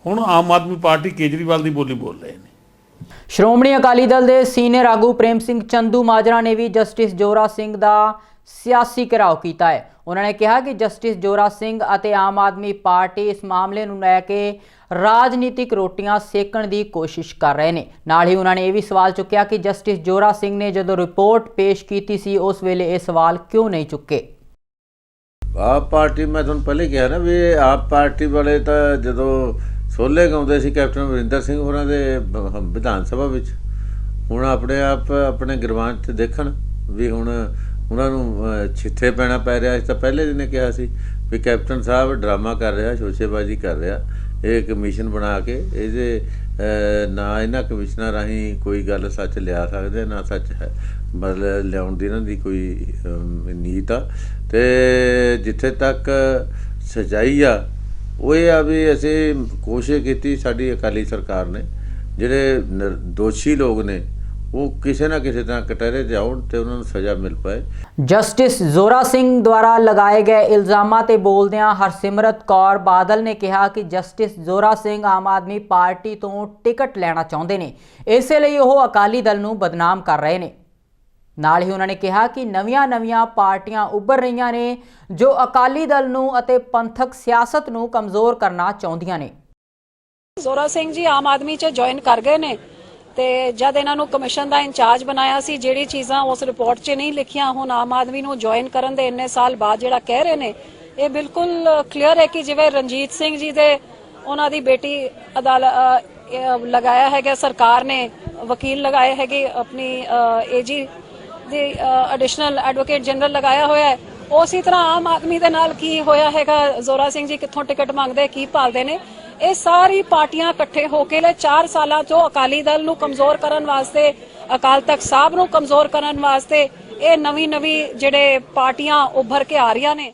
ਹੁਣ ਆਮ ਆਦਮੀ ਪਾਰਟੀ ਕੇਜਰੀਵਾਲ ਦੀ ਬੋਲੀ ਬੋਲ ਰਹੇ ਨੇ। ਸ਼੍ਰੋਮਣੀ ਅਕਾਲੀ ਦਲ ਦੇ ਸੀਨੀਅਰ ਆਗੂ ਪ੍ਰੇਮ ਸਿੰਘ ਚੰਦੂ ਮਾਜਰਾ ਨੇ ਵੀ ਜਸਟਿਸ ਜੋਰਾ ਸਿੰਘ ਦਾ ਸਿਆਸੀ ਘਿਰਾਓ ਕੀਤਾ ਹੈ। ਉਹਨਾਂ ਨੇ ਕਿਹਾ ਕਿ ਜਸਟਿਸ ਜੋਰਾ ਸਿੰਘ ਅਤੇ ਆਮ ਆਦਮੀ ਪਾਰਟੀ ਇਸ ਮਾਮਲੇ ਨੂੰ ਲੈ ਕੇ ਰਾਜਨੀਤਿਕ ਰੋਟੀਆਂ ਸੇਕਣ ਦੀ ਕੋਸ਼ਿਸ਼ ਕਰ ਰਹੇ ਨੇ। ਨਾਲ ਹੀ ਉਹਨਾਂ ਨੇ ਇਹ ਵੀ ਸਵਾਲ ਚੁੱਕਿਆ ਕਿ ਜਸਟਿਸ ਜੋਰਾ ਸਿੰਘ ਨੇ ਜਦੋਂ ਰਿਪੋਰਟ ਪੇਸ਼ ਕੀਤੀ ਸੀ, ਉਸ ਵੇਲੇ ਇਹ ਸਵਾਲ ਕਿਉਂ ਨਹੀਂ ਚੁੱਕੇ? ਆਪ ਪਾਰਟੀ, ਮੈਂ ਤੁਹਾਨੂੰ ਪਹਿਲੇ ਕਿਹਾ ਨਾ ਵੀ ਆਪ ਪਾਰਟੀ ਵਾਲੇ ਤਾਂ ਜਦੋਂ ਸੋਲੇ ਗਾਉਂਦੇ ਸੀ ਕੈਪਟਨ ਅਮਰਿੰਦਰ ਸਿੰਘ ਹੋਰਾਂ ਦੇ ਬ- ਵਿਧਾਨ ਸਭਾ ਵਿੱਚ, ਹੁਣ ਆਪਣੇ ਆਪ, ਆਪਣੇ ਗਰਵਾਨ 'ਚ ਦੇਖਣ ਵੀ ਹੁਣ ਉਹਨਾਂ ਨੂੰ ਛਿੱਥੇ ਪੈਣਾ ਪੈ ਰਿਹਾ। ਇਸ ਤਾਂ ਪਹਿਲੇ ਦਿਨ ਕਿਹਾ ਸੀ ਵੀ ਕੈਪਟਨ ਸਾਹਿਬ ਡਰਾਮਾ ਕਰ ਰਿਹਾ, ਸ਼ੋਸ਼ੇਬਾਜ਼ੀ ਕਰ ਰਿਹਾ, ਇਹ ਕਮਿਸ਼ਨ ਬਣਾ ਕੇ, ਇਹਦੇ ਨਾ ਇਹਨਾਂ ਕਮਿਸ਼ਨਾਂ ਰਾਹੀਂ ਕੋਈ ਗੱਲ ਸੱਚ ਲਿਆ ਸਕਦੇ, ਨਾ ਸੱਚ ਹੈ। ਮਤਲਬ ਲਿਆਉਣ ਦੀ ਇਹਨਾਂ ਦੀ ਕੋਈ ਨੀਤ ਆ। ਤੇ ਜਿੱਥੇ ਤੱਕ ਸਜਾਈ ਆ, ਉਹ ਇਹ ਆ ਵੀ ਅਸੀਂ ਕੋਸ਼ਿਸ਼ ਕੀਤੀ ਸਾਡੀ ਅਕਾਲੀ ਸਰਕਾਰ ਨੇ, ਜਿਹੜੇ ਨਿਰ- ਦੋਸ਼ੀ ਲੋਕ ਨੇ, ਉਹ ਕਿਸੇ ਨਾ ਕਿਸੇ ਤਰ੍ਹਾਂ ਕਟਹਿਰੇ ਤੇ ਆਉਣ ਤੇ ਉਹਨਾਂ ਨੂੰ ਸਜ਼ਾ ਮਿਲ ਪਾਏ। ਜਸਟਿਸ ਜ਼ੋਰਾ ਸਿੰਘ ਦੁਆਰਾ ਲਗਾਏ ਗਏ ਇਲਜ਼ਾਮਾਂ ਤੇ ਬੋਲਦਿਆਂ ਹਰਸਿਮਰਤ ਕੌਰ ਬਾਦਲ ਨੇ ਕਿਹਾ ਕਿ ਜਸਟਿਸ ਜ਼ੋਰਾ ਸਿੰਘ ਆਮ ਆਦਮੀ ਪਾਰਟੀ ਤੋਂ ਟਿਕਟ ਲੈਣਾ ਚਾਹੁੰਦੇ ਨੇ। ਇਸੇ ਲਈ ਉਹ ਅਕਾਲੀ ਦਲ ਨੂੰ ਬਦਨਾਮ ਕਰ ਰਹੇ ਨੇ। ਨਾਲ ਹੀ ਉਹਨਾਂ ਨੇ ਕਿਹਾ ਕਿ ਨਵੀਆਂ-ਨਵੀਆਂ ਪਾਰਟੀਆਂ ਉੱਭਰ ਰਹੀਆਂ ਨੇ, ਜੋ ਅਕਾਲੀ ਦਲ ਨੂੰ ਅਤੇ ਪੰਥਕ ਸਿਆਸਤ ਨੂੰ ਕਮਜ਼ੋਰ ਕਰਨਾ ਚਾਹੁੰਦੀਆਂ ਨੇ। ਜ਼ੋਰਾ ਸਿੰਘ ਜੀ, ਆਮ ਆਦਮੀ 'ਚ ਜੁਆਇਨ ਕਰ ਗਏ ਨੇ ਤੇ ਜਦ ਇਹਨਾਂ ਨੂੰ ਕਮਿਸ਼ਨ ਦਾ ਇੰਚਾਰਜ ਬਣਾਇਆ ਸੀ, ਜਿਹੜੀ ਚੀਜ਼ਾਂ ਉਸ ਰਿਪੋਰਟ 'ਚ ਨਹੀਂ ਲਿਖੀਆਂ, ਹੁਣ ਆਮ ਆਦਮੀ ਨੂੰ ਜੁਆਇਨ ਕਰਨ ਦੇ ਇੰਨੇ ਸਾਲ ਬਾਅਦ ਜਿਹੜਾ ਕਹਿ ਰਹੇ ਨੇ, ਇਹ ਬਿਲਕੁਲ ਕਲੀਅਰ ਹੈ ਕਿ ਜਿਵੇਂ ਰਣਜੀਤ ਸਿੰਘ ਜੀ ਦੇ ਉਹਨਾਂ ਦੀ ਬੇਟੀ ਅਦਾਲਤ ਲਗਾਇਆ ਹੈਗਾ, ਸਰਕਾਰ ਨੇ ਵਕੀਲ ਲਗਾਏ ਹੈਗੇ, ਆਪਣੀ ਏਜੀ ਦੀ ਐਡੀਸ਼ਨਲ ਐਡਵੋਕੇਟ ਜਨਰਲ ਲਗਾਇਆ ਹੋਇਆ ਹੈ। ਉਸੇ ਤਰ੍ਹਾਂ ਆਮ ਆਦਮੀ ਦੇ ਨਾਲ ਕੀ ਹੋਇਆ ਹੈਗਾ? ਜ਼ੋਰਾ ਸਿੰਘ ਜੀ ਕਿੱਥੋਂ ਟਿਕਟ ਮੰਗਦੇ, ਕੀ ਭਾਲਦੇ ਨੇ? ਇਹ ਸਾਰੀ ਪਾਰਟੀਆਂ ਇਕੱਠੇ ਹੋ ਕੇ ਲੈ 4 ਸਾਲਾਂ ਤੋਂ ਅਕਾਲੀ ਦਲ ਨੂੰ ਕਮਜ਼ੋਰ ਕਰਨ ਵਾਸਤੇ, ਅਕਾਲ ਤਖਤ ਸਾਹਿਬ ਨੂੰ ਕਮਜ਼ੋਰ ਕਰਨ ਵਾਸਤੇ ਇਹ ਨਵੀਂ ਨਵੀਂ ਜਿਹੜੇ ਪਾਰਟੀਆਂ ਉੱਭਰ ਕੇ ਆ ਰਹੀਆਂ ਨੇ।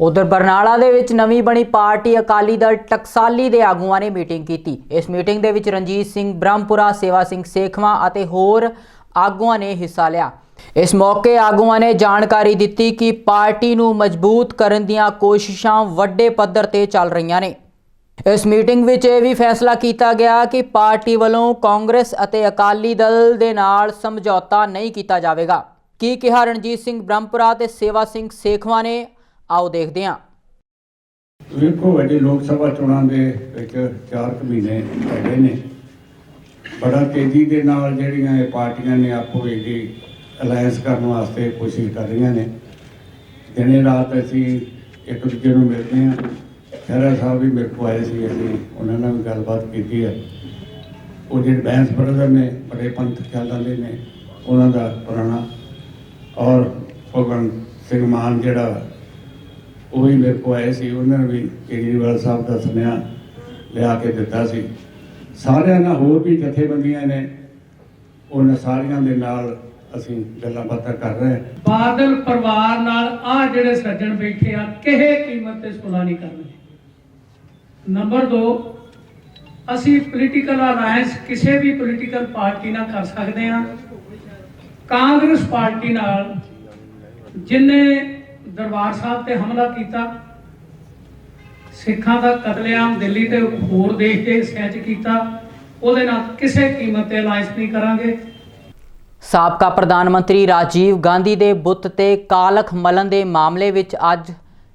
ਉਧਰ ਬਰਨਾਲਾ ਦੇ ਵਿੱਚ ਨਵੀਂ ਬਣੀ ਪਾਰਟੀ ਅਕਾਲੀ ਦਲ ਟਕਸਾਲੀ ਦੇ ਆਗੂਆਂ ਨੇ ਮੀਟਿੰਗ ਕੀਤੀ। ਇਸ ਮੀਟਿੰਗ ਦੇ ਵਿੱਚ ਰਣਜੀਤ ਸਿੰਘ ਬ੍ਰਹਮਪੁਰਾ, ਸੇਵਾ ਸਿੰਘ ਸੇਖਵਾਂ ਅਤੇ ਹੋਰ ਆਗੂਆਂ ਨੇ ਹਿੱਸਾ ਲਿਆ। ਇਸ ਮੌਕੇ ਆਗੂਆਂ ਨੇ ਜਾਣਕਾਰੀ ਦਿੱਤੀ ਕਿ ਪਾਰਟੀ ਨੂੰ ਮਜ਼ਬੂਤ ਕਰਨ ਦੀਆਂ ਕੋਸ਼ਿਸ਼ਾਂ ਵੱਡੇ ਪੱਧਰ ਤੇ ਚੱਲ ਰਹੀਆਂ ਨੇ। ਇਸ ਮੀਟਿੰਗ ਵਿੱਚ ਇਹ ਵੀ ਫੈਸਲਾ ਕੀਤਾ ਗਿਆ ਕਿ ਪਾਰਟੀ ਵੱਲੋਂ ਕਾਂਗਰਸ ਅਤੇ ਅਕਾਲੀ ਦਲ ਦੇ ਨਾਲ ਸਮਝੌਤਾ ਨਹੀਂ ਕੀਤਾ ਜਾਵੇਗਾ। ਕੀ ਕਿਹਾ ਰਣਜੀਤ ਸਿੰਘ ਬ੍ਰਹਮਪੁਰਾ ਤੇ ਸੇਵਾ ਸਿੰਘ ਸੇਖਵਾਂ ਨੇ? ਆਓ ਦੇਖਦੇ ਹਾਂ। ਵੇਖੋ ਵੱਡੇ ਲੋਕ ਸਭਾ ਚੋਣਾਂ ਦੇ ਵਿੱਚ 4 ਮਹੀਨੇ ਹੈਗੇ ਨੇ। ਬੜਾ ਤੇਜ਼ੀ ਦੇ ਨਾਲ ਜਿਹੜੀਆਂ ਇਹ ਪਾਰਟੀਆਂ ਨੇ ਆਪੋ ਵਿੱਚ ਅਲਾਈਅੰਸ ਕਰਨ ਵਾਸਤੇ ਕੋਸ਼ਿਸ਼ ਕਰ ਰਹੀਆਂ ਨੇ। ਦਿਨੇ ਰਾਤ ਅਸੀਂ ਇੱਕ ਦੂਜੇ ਨੂੰ ਮਿਲਦੇ ਹਾਂ। ਖਹਿਰਾ ਸਾਹਿਬ ਵੀ ਮੇਰੇ ਕੋਲ ਆਏ ਸੀ, ਅਸੀਂ ਉਹਨਾਂ ਨਾਲ ਵੀ ਗੱਲਬਾਤ ਕੀਤੀ ਹੈ। ਉਹ ਜਿਹੜੇ ਬੈਂਸ ਬ੍ਰਦਰ ਨੇ, ਬੜੇ ਪੰਥ ਖਿਆਲਾਂ ਦੇ ਨੇ, ਉਹਨਾਂ ਦਾ ਪੁਰਾਣਾ। ਔਰ ਭਗਵੰਤ ਸਿੰਘ ਮਾਨ ਜਿਹੜਾ, ਉਹ ਵੀ ਮੇਰੇ ਕੋਲ ਆਏ ਸੀ, ਉਹਨਾਂ ਨੇ ਵੀ ਕੇਜਰੀਵਾਲ ਸਾਹਿਬ ਦਾ ਸੁਨੇਹਾ ਲਿਆ ਕੇ ਦਿੱਤਾ ਸੀ। ਸਾਰਿਆਂ ਨਾਲ ਹੋਰ ਵੀ ਜਥੇਬੰਦੀਆਂ ਨੇ। ਉਹਨਾਂ ਸਾਰਿਆਂ ਦੇ ਨਾਲ ਅਸੀਂ ਗੱਲਾਂ ਬਾਤਾਂ ਕਰ ਰਹੇ ਹਾਂ। ਬਾਦਲ ਪਰਿਵਾਰ ਨਾਲ ਆ ਜਿਹੜੇ ਸੱਜਣ ਬੈਠੇ ਆ ਕਿਸੇ ਕੀਮਤ ਤੇ ਸੁਲਾ ਨਹੀਂ ਕਰਨਗੇ ਨੰਬਰ 2 ਅਸੀਂ ਪੋਲੀਟੀਕਲ ਅਲਾਈਅੰਸ ਕਿਸੇ ਵੀ ਪੋਲੀਟੀਕਲ ਪਾਰਟੀ ਨਾਲ ਕਰ ਸਕਦੇ ਹਾਂ। ਕਾਂਗਰਸ ਪਾਰਟੀ ਨਾਲ ਜਿਨੇ ਦਰਬਾਰ ਸਾਹਿਬ ਤੇ ਹਮਲਾ ਕੀਤਾ, ਸਿੱਖਾਂ ਦਾ ਕਤਲੇਆਮ ਦਿੱਲੀ ਤੇ ਹੋਰ ਦੇਸ਼ ਦੇ ਹਿੱਸਿਆਂ ਕੀਤਾ, ਉਹਦੇ ਨਾਲ ਕਿਸੇ ਕੀਮਤ ਤੇ ਅਲਾਈਅੰਸ ਨਹੀਂ ਕਰਾਂਗੇ। ਸਾਬਕਾ ਪ੍ਰਧਾਨ ਮੰਤਰੀ ਰਾਜੀਵ ਗਾਂਧੀ ਦੇ ਬੁੱਤ ਤੇ ਕਾਲਖ ਮਲਨ ਦੇ ਮਾਮਲੇ ਵਿੱਚ ਅੱਜ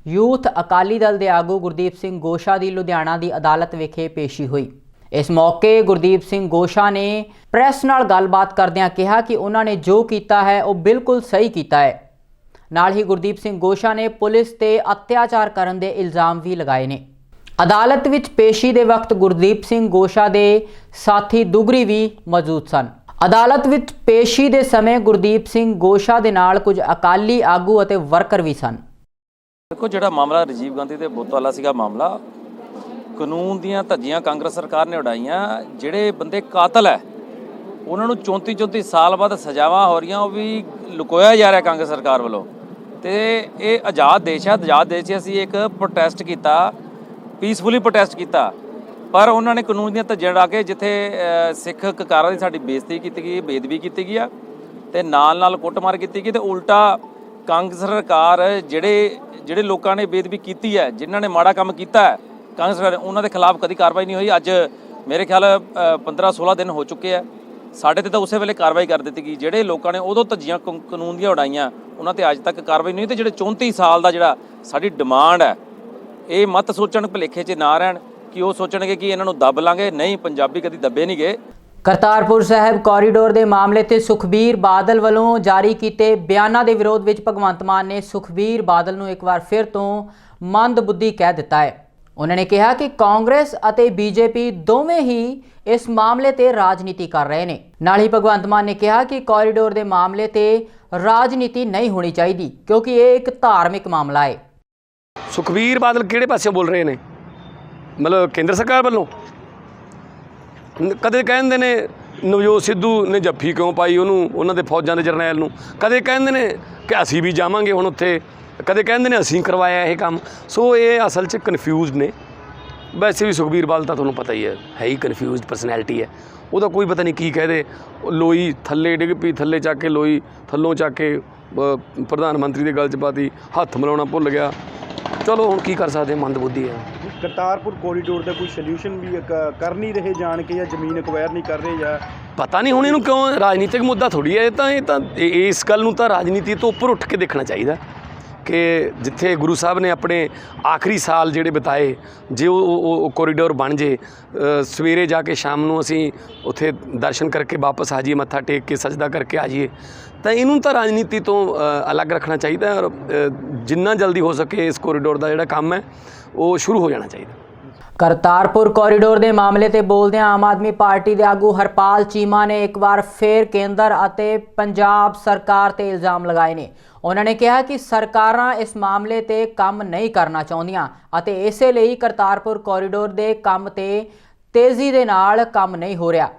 ਯੂਥ ਅਕਾਲੀ ਦਲ ਦੇ ਆਗੂ ਗੁਰਦੀਪ ਸਿੰਘ ਗੋਸ਼ਾ ਦੀ ਲੁਧਿਆਣਾ ਦੀ ਅਦਾਲਤ ਵਿਖੇ ਪੇਸ਼ੀ ਹੋਈ। ਇਸ ਮੌਕੇ ਗੁਰਦੀਪ ਸਿੰਘ ਗੋਸ਼ਾ ਨੇ ਪ੍ਰੈਸ ਨਾਲ ਗੱਲਬਾਤ ਕਰਦਿਆਂ ਕਿਹਾ ਕਿ ਉਹਨਾਂ ਨੇ ਜੋ ਕੀਤਾ ਹੈ, ਉਹ ਬਿਲਕੁਲ ਸਹੀ ਕੀਤਾ ਹੈ। ਨਾਲ ਹੀ ਗੁਰਦੀਪ ਸਿੰਘ ਗੋਸ਼ਾ ਨੇ ਪੁਲਿਸ ਤੇ ਅਤਿਆਚਾਰ ਕਰਨ ਦੇ ਇਲਜ਼ਾਮ ਵੀ ਲਗਾਏ ਨੇ। ਅਦਾਲਤ ਵਿੱਚ ਪੇਸ਼ੀ ਦੇ ਵਕਤ ਗੁਰਦੀਪ ਸਿੰਘ ਗੋਸ਼ਾ ਦੇ ਸਾਥੀ ਦੁਗਰੀ ਵੀ ਮੌਜੂਦ ਸਨ। ਅਦਾਲਤ ਵਿੱਚ ਪੇਸ਼ੀ ਦੇ ਸਮੇਂ ਗੁਰਦੀਪ ਸਿੰਘ ਗੋਸ਼ਾ ਦੇ ਨਾਲ ਕੁਝ ਅਕਾਲੀ ਆਗੂ ਅਤੇ ਵਰਕਰ ਵੀ ਸਨ। ਦੇਖੋ, ਜਿਹੜਾ ਮਾਮਲਾ ਰਾਜੀਵ ਗਾਂਧੀ ਦੇ ਬੁੱਤ ਵਾਲਾ ਸੀਗਾ ਮਾਮਲਾ, ਕਾਨੂੰਨ ਦੀਆਂ ਧੱਜੀਆਂ ਕਾਂਗਰਸ ਸਰਕਾਰ ਨੇ ਉਡਾਈਆਂ। ਜਿਹੜੇ ਬੰਦੇ ਕਾਤਲ ਹੈ, ਉਹਨਾਂ ਨੂੰ 34 34 ਸਾਲ ਬਾਅਦ ਸਜ਼ਾਵਾਂ ਹੋ ਰਹੀਆਂ, ਉਹ ਵੀ ਲੁਕੋਇਆ ਜਾ ਰਿਹਾ ਕਾਂਗਰਸ ਸਰਕਾਰ ਵੱਲੋਂ। ਤੇ ਇਹ ਆਜ਼ਾਦ ਦੇਸ਼ ਹੈ, ਆਜ਼ਾਦ ਦੇਸ਼ 'ਚ ਅਸੀਂ ਇੱਕ ਪ੍ਰੋਟੈਸਟ ਕੀਤਾ ਪੀਸਫੁਲੀ ਪ੍ਰੋਟੈਸਟ ਕੀਤਾ। ਪਰ ਉਹਨਾਂ ਨੇ ਕਾਨੂੰਨ ਦੀਆਂ ਧੱਜੀਆਂ ਉਡਾ ਕੇ ਜਿੱਥੇ ਸਿੱਖ ਕਕਾਰਾਂ ਦੀ ਸਾਡੀ ਬੇਇੱਜ਼ਤੀ ਕੀਤੀ ਗਈ ਬੇਦਬੀ ਕੀਤੀ ਗਈ ਆ, ਤੇ ਨਾਲ ਨਾਲ ਕੁੱਟਮਾਰ ਕੀਤੀ ਗਈ, ਤੇ ਉਲਟਾ ਕਾਂਗਰਸ ਸਰਕਾਰ ਜਿਹੜੇ ਜਿਹੜੇ ਲੋਕਾਂ ਨੇ ਬੇਦਬੀ ਕੀਤੀ ਹੈ, ਜਿਨ੍ਹਾਂ ਨੇ ਮਾੜਾ ਕੰਮ ਕੀਤਾ ਹੈ, ਕਾਂਗਰਸ ਸਰਕਾਰ ਉਹਨਾਂ ਦੇ ਖਿਲਾਫ ਕਦੀ ਕਾਰਵਾਈ ਨਹੀਂ ਹੋਈ। ਅੱਜ ਮੇਰੇ ਖਿਆਲ 15 16 ਦਿਨ ਹੋ ਚੁੱਕੇ ਆ। ਸਾਡੇ ਤੇ ਤਾਂ ਉਸੇ ਵੇਲੇ ਕਾਰਵਾਈ ਕਰ ਦਿੱਤੀ ਗਈ। ਜਿਹੜੇ ਲੋਕਾਂ ਨੇ ਉਦੋਂ ਧੱਜੀਆਂ ਕਾਨੂੰਨ ਦੀਆਂ ਉਡਾਈਆਂ, ਉਹਨਾਂ ਤੇ ਅੱਜ ਤੱਕ ਕਾਰਵਾਈ ਨਹੀਂ ਹੋਈ, ਤੇ ਜਿਹੜੇ 34 ਸਾਲ ਦਾ ਜਿਹੜਾ ਸਾਡੀ ਡਿਮਾਂਡ ਹੈ, ਇਹ ਮਤ ਸੋਚਣ ਭੁਲੇਖੇ 'ਚ ਨਾ ਰਹਿਣ। ਕਿ ਉਹ ਸੋਚਣਗੇ ਕਿ ਇਹਨਾਂ ਨੂੰ ਦੱਬ ਲਾਂਗੇ। ਨਹੀਂ ਪੰਜਾਬੀ ਕਦੀ ਦੱਬੇ ਨਹੀਂ ਗਏ। ਕਰਤਾਰਪੁਰ ਸਾਹਿਬ ਕੋਰੀਡੋਰ ਦੇ ਮਾਮਲੇ ਤੇ ਸੁਖਬੀਰ ਬਾਦਲ ਵੱਲੋਂ ਜਾਰੀ ਕੀਤੇ ਬਿਆਨਾਂ ਦੇ ਵਿਰੋਧ ਵਿੱਚ ਭਗਵੰਤ ਮਾਨ ਨੇ ਸੁਖਬੀਰ ਬਾਦਲ ਨੂੰ ਇੱਕ ਵਾਰ ਫਿਰ ਤੋਂ ਮੰਦਬੁੱਧੀ ਕਹਿ ਦਿੱਤਾ ਹੈ। ਉਹਨਾਂ ਨੇ ਕਿਹਾ ਕਿ ਕਾਂਗਰਸ ਅਤੇ ਬੀਜੇਪੀ ਦੋਵੇਂ ਹੀ ਇਸ ਮਾਮਲੇ ਤੇ ਰਾਜਨੀਤੀ ਕਰ ਰਹੇ ਨੇ। ਨਾਲ ਹੀ ਭਗਵੰਤ ਮਾਨ ਨੇ ਕਿਹਾ ਕਿ ਕੋਰੀਡੋਰ ਦੇ ਮਾਮਲੇ ਤੇ ਰਾਜਨੀਤੀ ਨਹੀਂ ਹੋਣੀ ਚਾਹੀਦੀ ਕਿਉਂਕਿ ਇਹ ਇੱਕ ਧਾਰਮਿਕ ਮਾਮਲਾ ਹੈ। ਸੁਖਬੀਰ ਬਾਦਲ ਕਿਹੜੇ ਪਾਸੇ ਬੋਲ ਰਹੇ ਨੇ? ਮਤਲਬ ਕੇਂਦਰ ਸਰਕਾਰ ਵੱਲੋਂ? ਕਦੇ ਕਹਿੰਦੇ ਨੇ ਨਵਜੋਤ ਸਿੱਧੂ ਨੇ ਜੱਫੀ ਕਿਉਂ ਪਾਈ ਉਹਨੂੰ ਉਹਨਾਂ ਦੇ ਫੌਜਾਂ ਦੇ ਜਰਨੈਲ ਨੂੰ? ਕਦੇ ਕਹਿੰਦੇ ਨੇ ਕਿ ਅਸੀਂ ਵੀ ਜਾਵਾਂਗੇ ਹੁਣ ਉੱਥੇ? ਕਦੇ ਕਹਿੰਦੇ ਨੇ ਅਸੀਂ ਕਰਵਾਇਆ ਇਹ ਕੰਮ? ਸੋ ਇਹ ਅਸਲ 'ਚ ਕਨਫਿਊਜ਼ਡ ਨੇ। ਵੈਸੇ ਵੀ ਸੁਖਬੀਰ ਬਾਦਲ ਤਾਂ ਤੁਹਾਨੂੰ ਪਤਾ ਹੀ ਹੈ ਹੈ ਹੀ ਕਨਫਿਊਜ਼ਡ ਪਰਸਨੈਲਿਟੀ ਹੈ। ਉਹਦਾ ਕੋਈ ਪਤਾ ਨਹੀਂ ਕੀ ਕਹਦੇ ਉਹ ਲੋਈ ਥੱਲੇ ਡਿੱਗ ਪਈ ਥੱਲੇ ਚੱਕ ਕੇ ਲੋਈ ਥੱਲੋਂ ਚੱਕ ਕੇ ਪ੍ਰਧਾਨ ਮੰਤਰੀ ਦੇ ਗਲ 'ਚ ਪਾਤੀ ਹੱਥ ਮਿਲਾਉਣਾ ਭੁੱਲ ਗਿਆ। ਚਲੋ ਹੁਣ ਕੀ ਕਰ ਸਕਦੇ ਹਾਂ, ਮੰਦਬੁੱਧੀ ਹੈ। ਕਰਤਾਰਪੁਰ ਕੋਰੀਡੋਰ ਦਾ ਕੋਈ ਸੋਲੂਸ਼ਨ ਵੀ ਕਰ ਨਹੀਂ ਰਹੇ ਜਾਣ ਕੇ ਜਾਂ ਜ਼ਮੀਨ ਅਕਵਾਇਰ ਨਹੀਂ ਕਰ ਰਹੇ ਜਾਂ ਪਤਾ ਨਹੀਂ ਹੁਣ ਇਹਨੂੰ ਕਿਉਂ ਰਾਜਨੀਤਿਕ ਮੁੱਦਾ ਥੋੜੀ ਹੈ, ਇਹ ਤਾਂ ਇਹ ਤਾਂ, ਇਹ- ਇਸ ਗੱਲ ਨੂੰ ਤਾਂ ਰਾਜਨੀਤੀ ਤੋਂ ਉੱਪਰ ਉੱਠ ਕੇ ਦੇਖਣਾ ਚਾਹੀਦਾ ਕਿ ਜਿੱਥੇ ਗੁਰੂ ਸਾਹਿਬ ਨੇ ਆਪਣੇ ਆਖਰੀ ਸਾਲ ਜਿਹੜੇ ਬਿਤਾਏ, ਜੇ ਉਹ- ਉਹ ਉਹ ਕੋਰੀਡੋਰ ਬਣ ਜੇ ਸਵੇਰੇ ਜਾ ਕੇ ਸ਼ਾਮ ਨੂੰ ਅਸੀਂ ਉੱਥੇ ਦਰਸ਼ਨ ਕਰਕੇ ਵਾਪਸ ਆ ਜਾਈਏ, ਮੱਥਾ ਟੇਕ ਕੇ ਸਜਦਾ ਕਰਕੇ ਆ ਜਾਈਏ, ਤਾਂ ਇਹਨੂੰ ਤਾਂ ਰਾਜਨੀਤੀ ਤੋਂ ਅਲੱਗ ਰੱਖਣਾ ਚਾਹੀਦਾ ਔਰ ਜਿੰਨਾ ਜਲਦੀ ਹੋ ਸਕੇ ਇਸ ਕੋਰੀਡੋਰ ਦਾ ਜਿਹੜਾ ਕੰਮ ਹੈ, ਉਹ ਸ਼ੁਰੂ ਹੋ ਜਾਣਾ ਚਾਹੀਦਾ। ਕਰਤਾਰਪੁਰ ਕੋਰੀਡੋਰ ਦੇ ਮਾਮਲੇ ਤੇ ਬੋਲਦਿਆਂ ਆਮ ਆਦਮੀ ਪਾਰਟੀ ਦੇ ਆਗੂ ਹਰਪਾਲ ਚੀਮਾ ਨੇ ਇੱਕ ਵਾਰ ਫੇਰ ਕੇਂਦਰ ਅਤੇ ਪੰਜਾਬ ਸਰਕਾਰ ਤੇ ਇਲਜ਼ਾਮ ਲਗਾਏ ਨੇ। ਉਹਨਾਂ ਨੇ ਕਿਹਾ ਕਿ ਸਰਕਾਰਾਂ ਇਸ ਮਾਮਲੇ ਤੇ ਕੰਮ ਨਹੀਂ ਕਰਨਾ ਚਾਹੁੰਦੀਆਂ ਅਤੇ ਇਸੇ ਲਈ ਕਰਤਾਰਪੁਰ ਕੋਰੀਡੋਰ ਦੇ ਕੰਮ ਤੇ ਤੇਜ਼ੀ ਦੇ ਨਾਲ ਕੰਮ ਨਹੀਂ ਹੋ ਰਿਹਾ।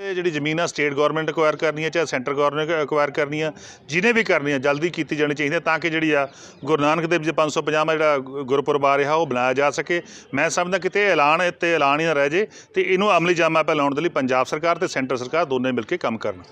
ਇਹ ਜਿਹੜੀ ਜ਼ਮੀਨ ਆ ਸਟੇਟ ਗਵਰਨਮੈਂਟ ਅਕਵਾਇਰ ਕਰਨੀ ਹੈ ਚਾਹੇ ਸੈਂਟਰ ਗਵਰਨਮੈਂਟ ਅਕਵਾਇਰ ਕਰਨੀ ਆ, ਜਿਹਨੇ ਵੀ ਕਰਨੀ ਆ, ਜਲਦੀ ਕੀਤੀ ਜਾਣੀ ਚਾਹੀਦੀ ਹੈ ਤਾਂ ਕਿ ਜਿਹੜੀ ਆ ਗੁਰੂ ਨਾਨਕ ਦੇਵ ਜੀ 550 ਜਿਹੜਾ ਗੁਰਪੁਰਬ ਆ ਰਿਹਾ, ਉਹ ਬਣਾਇਆ ਜਾ ਸਕੇ। ਮੈਂ ਸਮਝਦਾ ਕਿਤੇ ਐਲਾਨ, ਇੱਥੇ ਐਲਾਨ ਹੀ ਨਾ ਰਹਿ ਜੇ ਤੇ ਇਹਨੂੰ ਅਮਲੀ ਜਾਮਾ ਪੈ ਲਾਉਣ ਦੇ ਲਈ ਪੰਜਾਬ ਸਰਕਾਰ ਤੇ ਸੈਂਟਰ ਸਰਕਾਰ ਦੋਨੇ ਮਿਲ ਕੇ ਕੰਮ ਕਰਨ।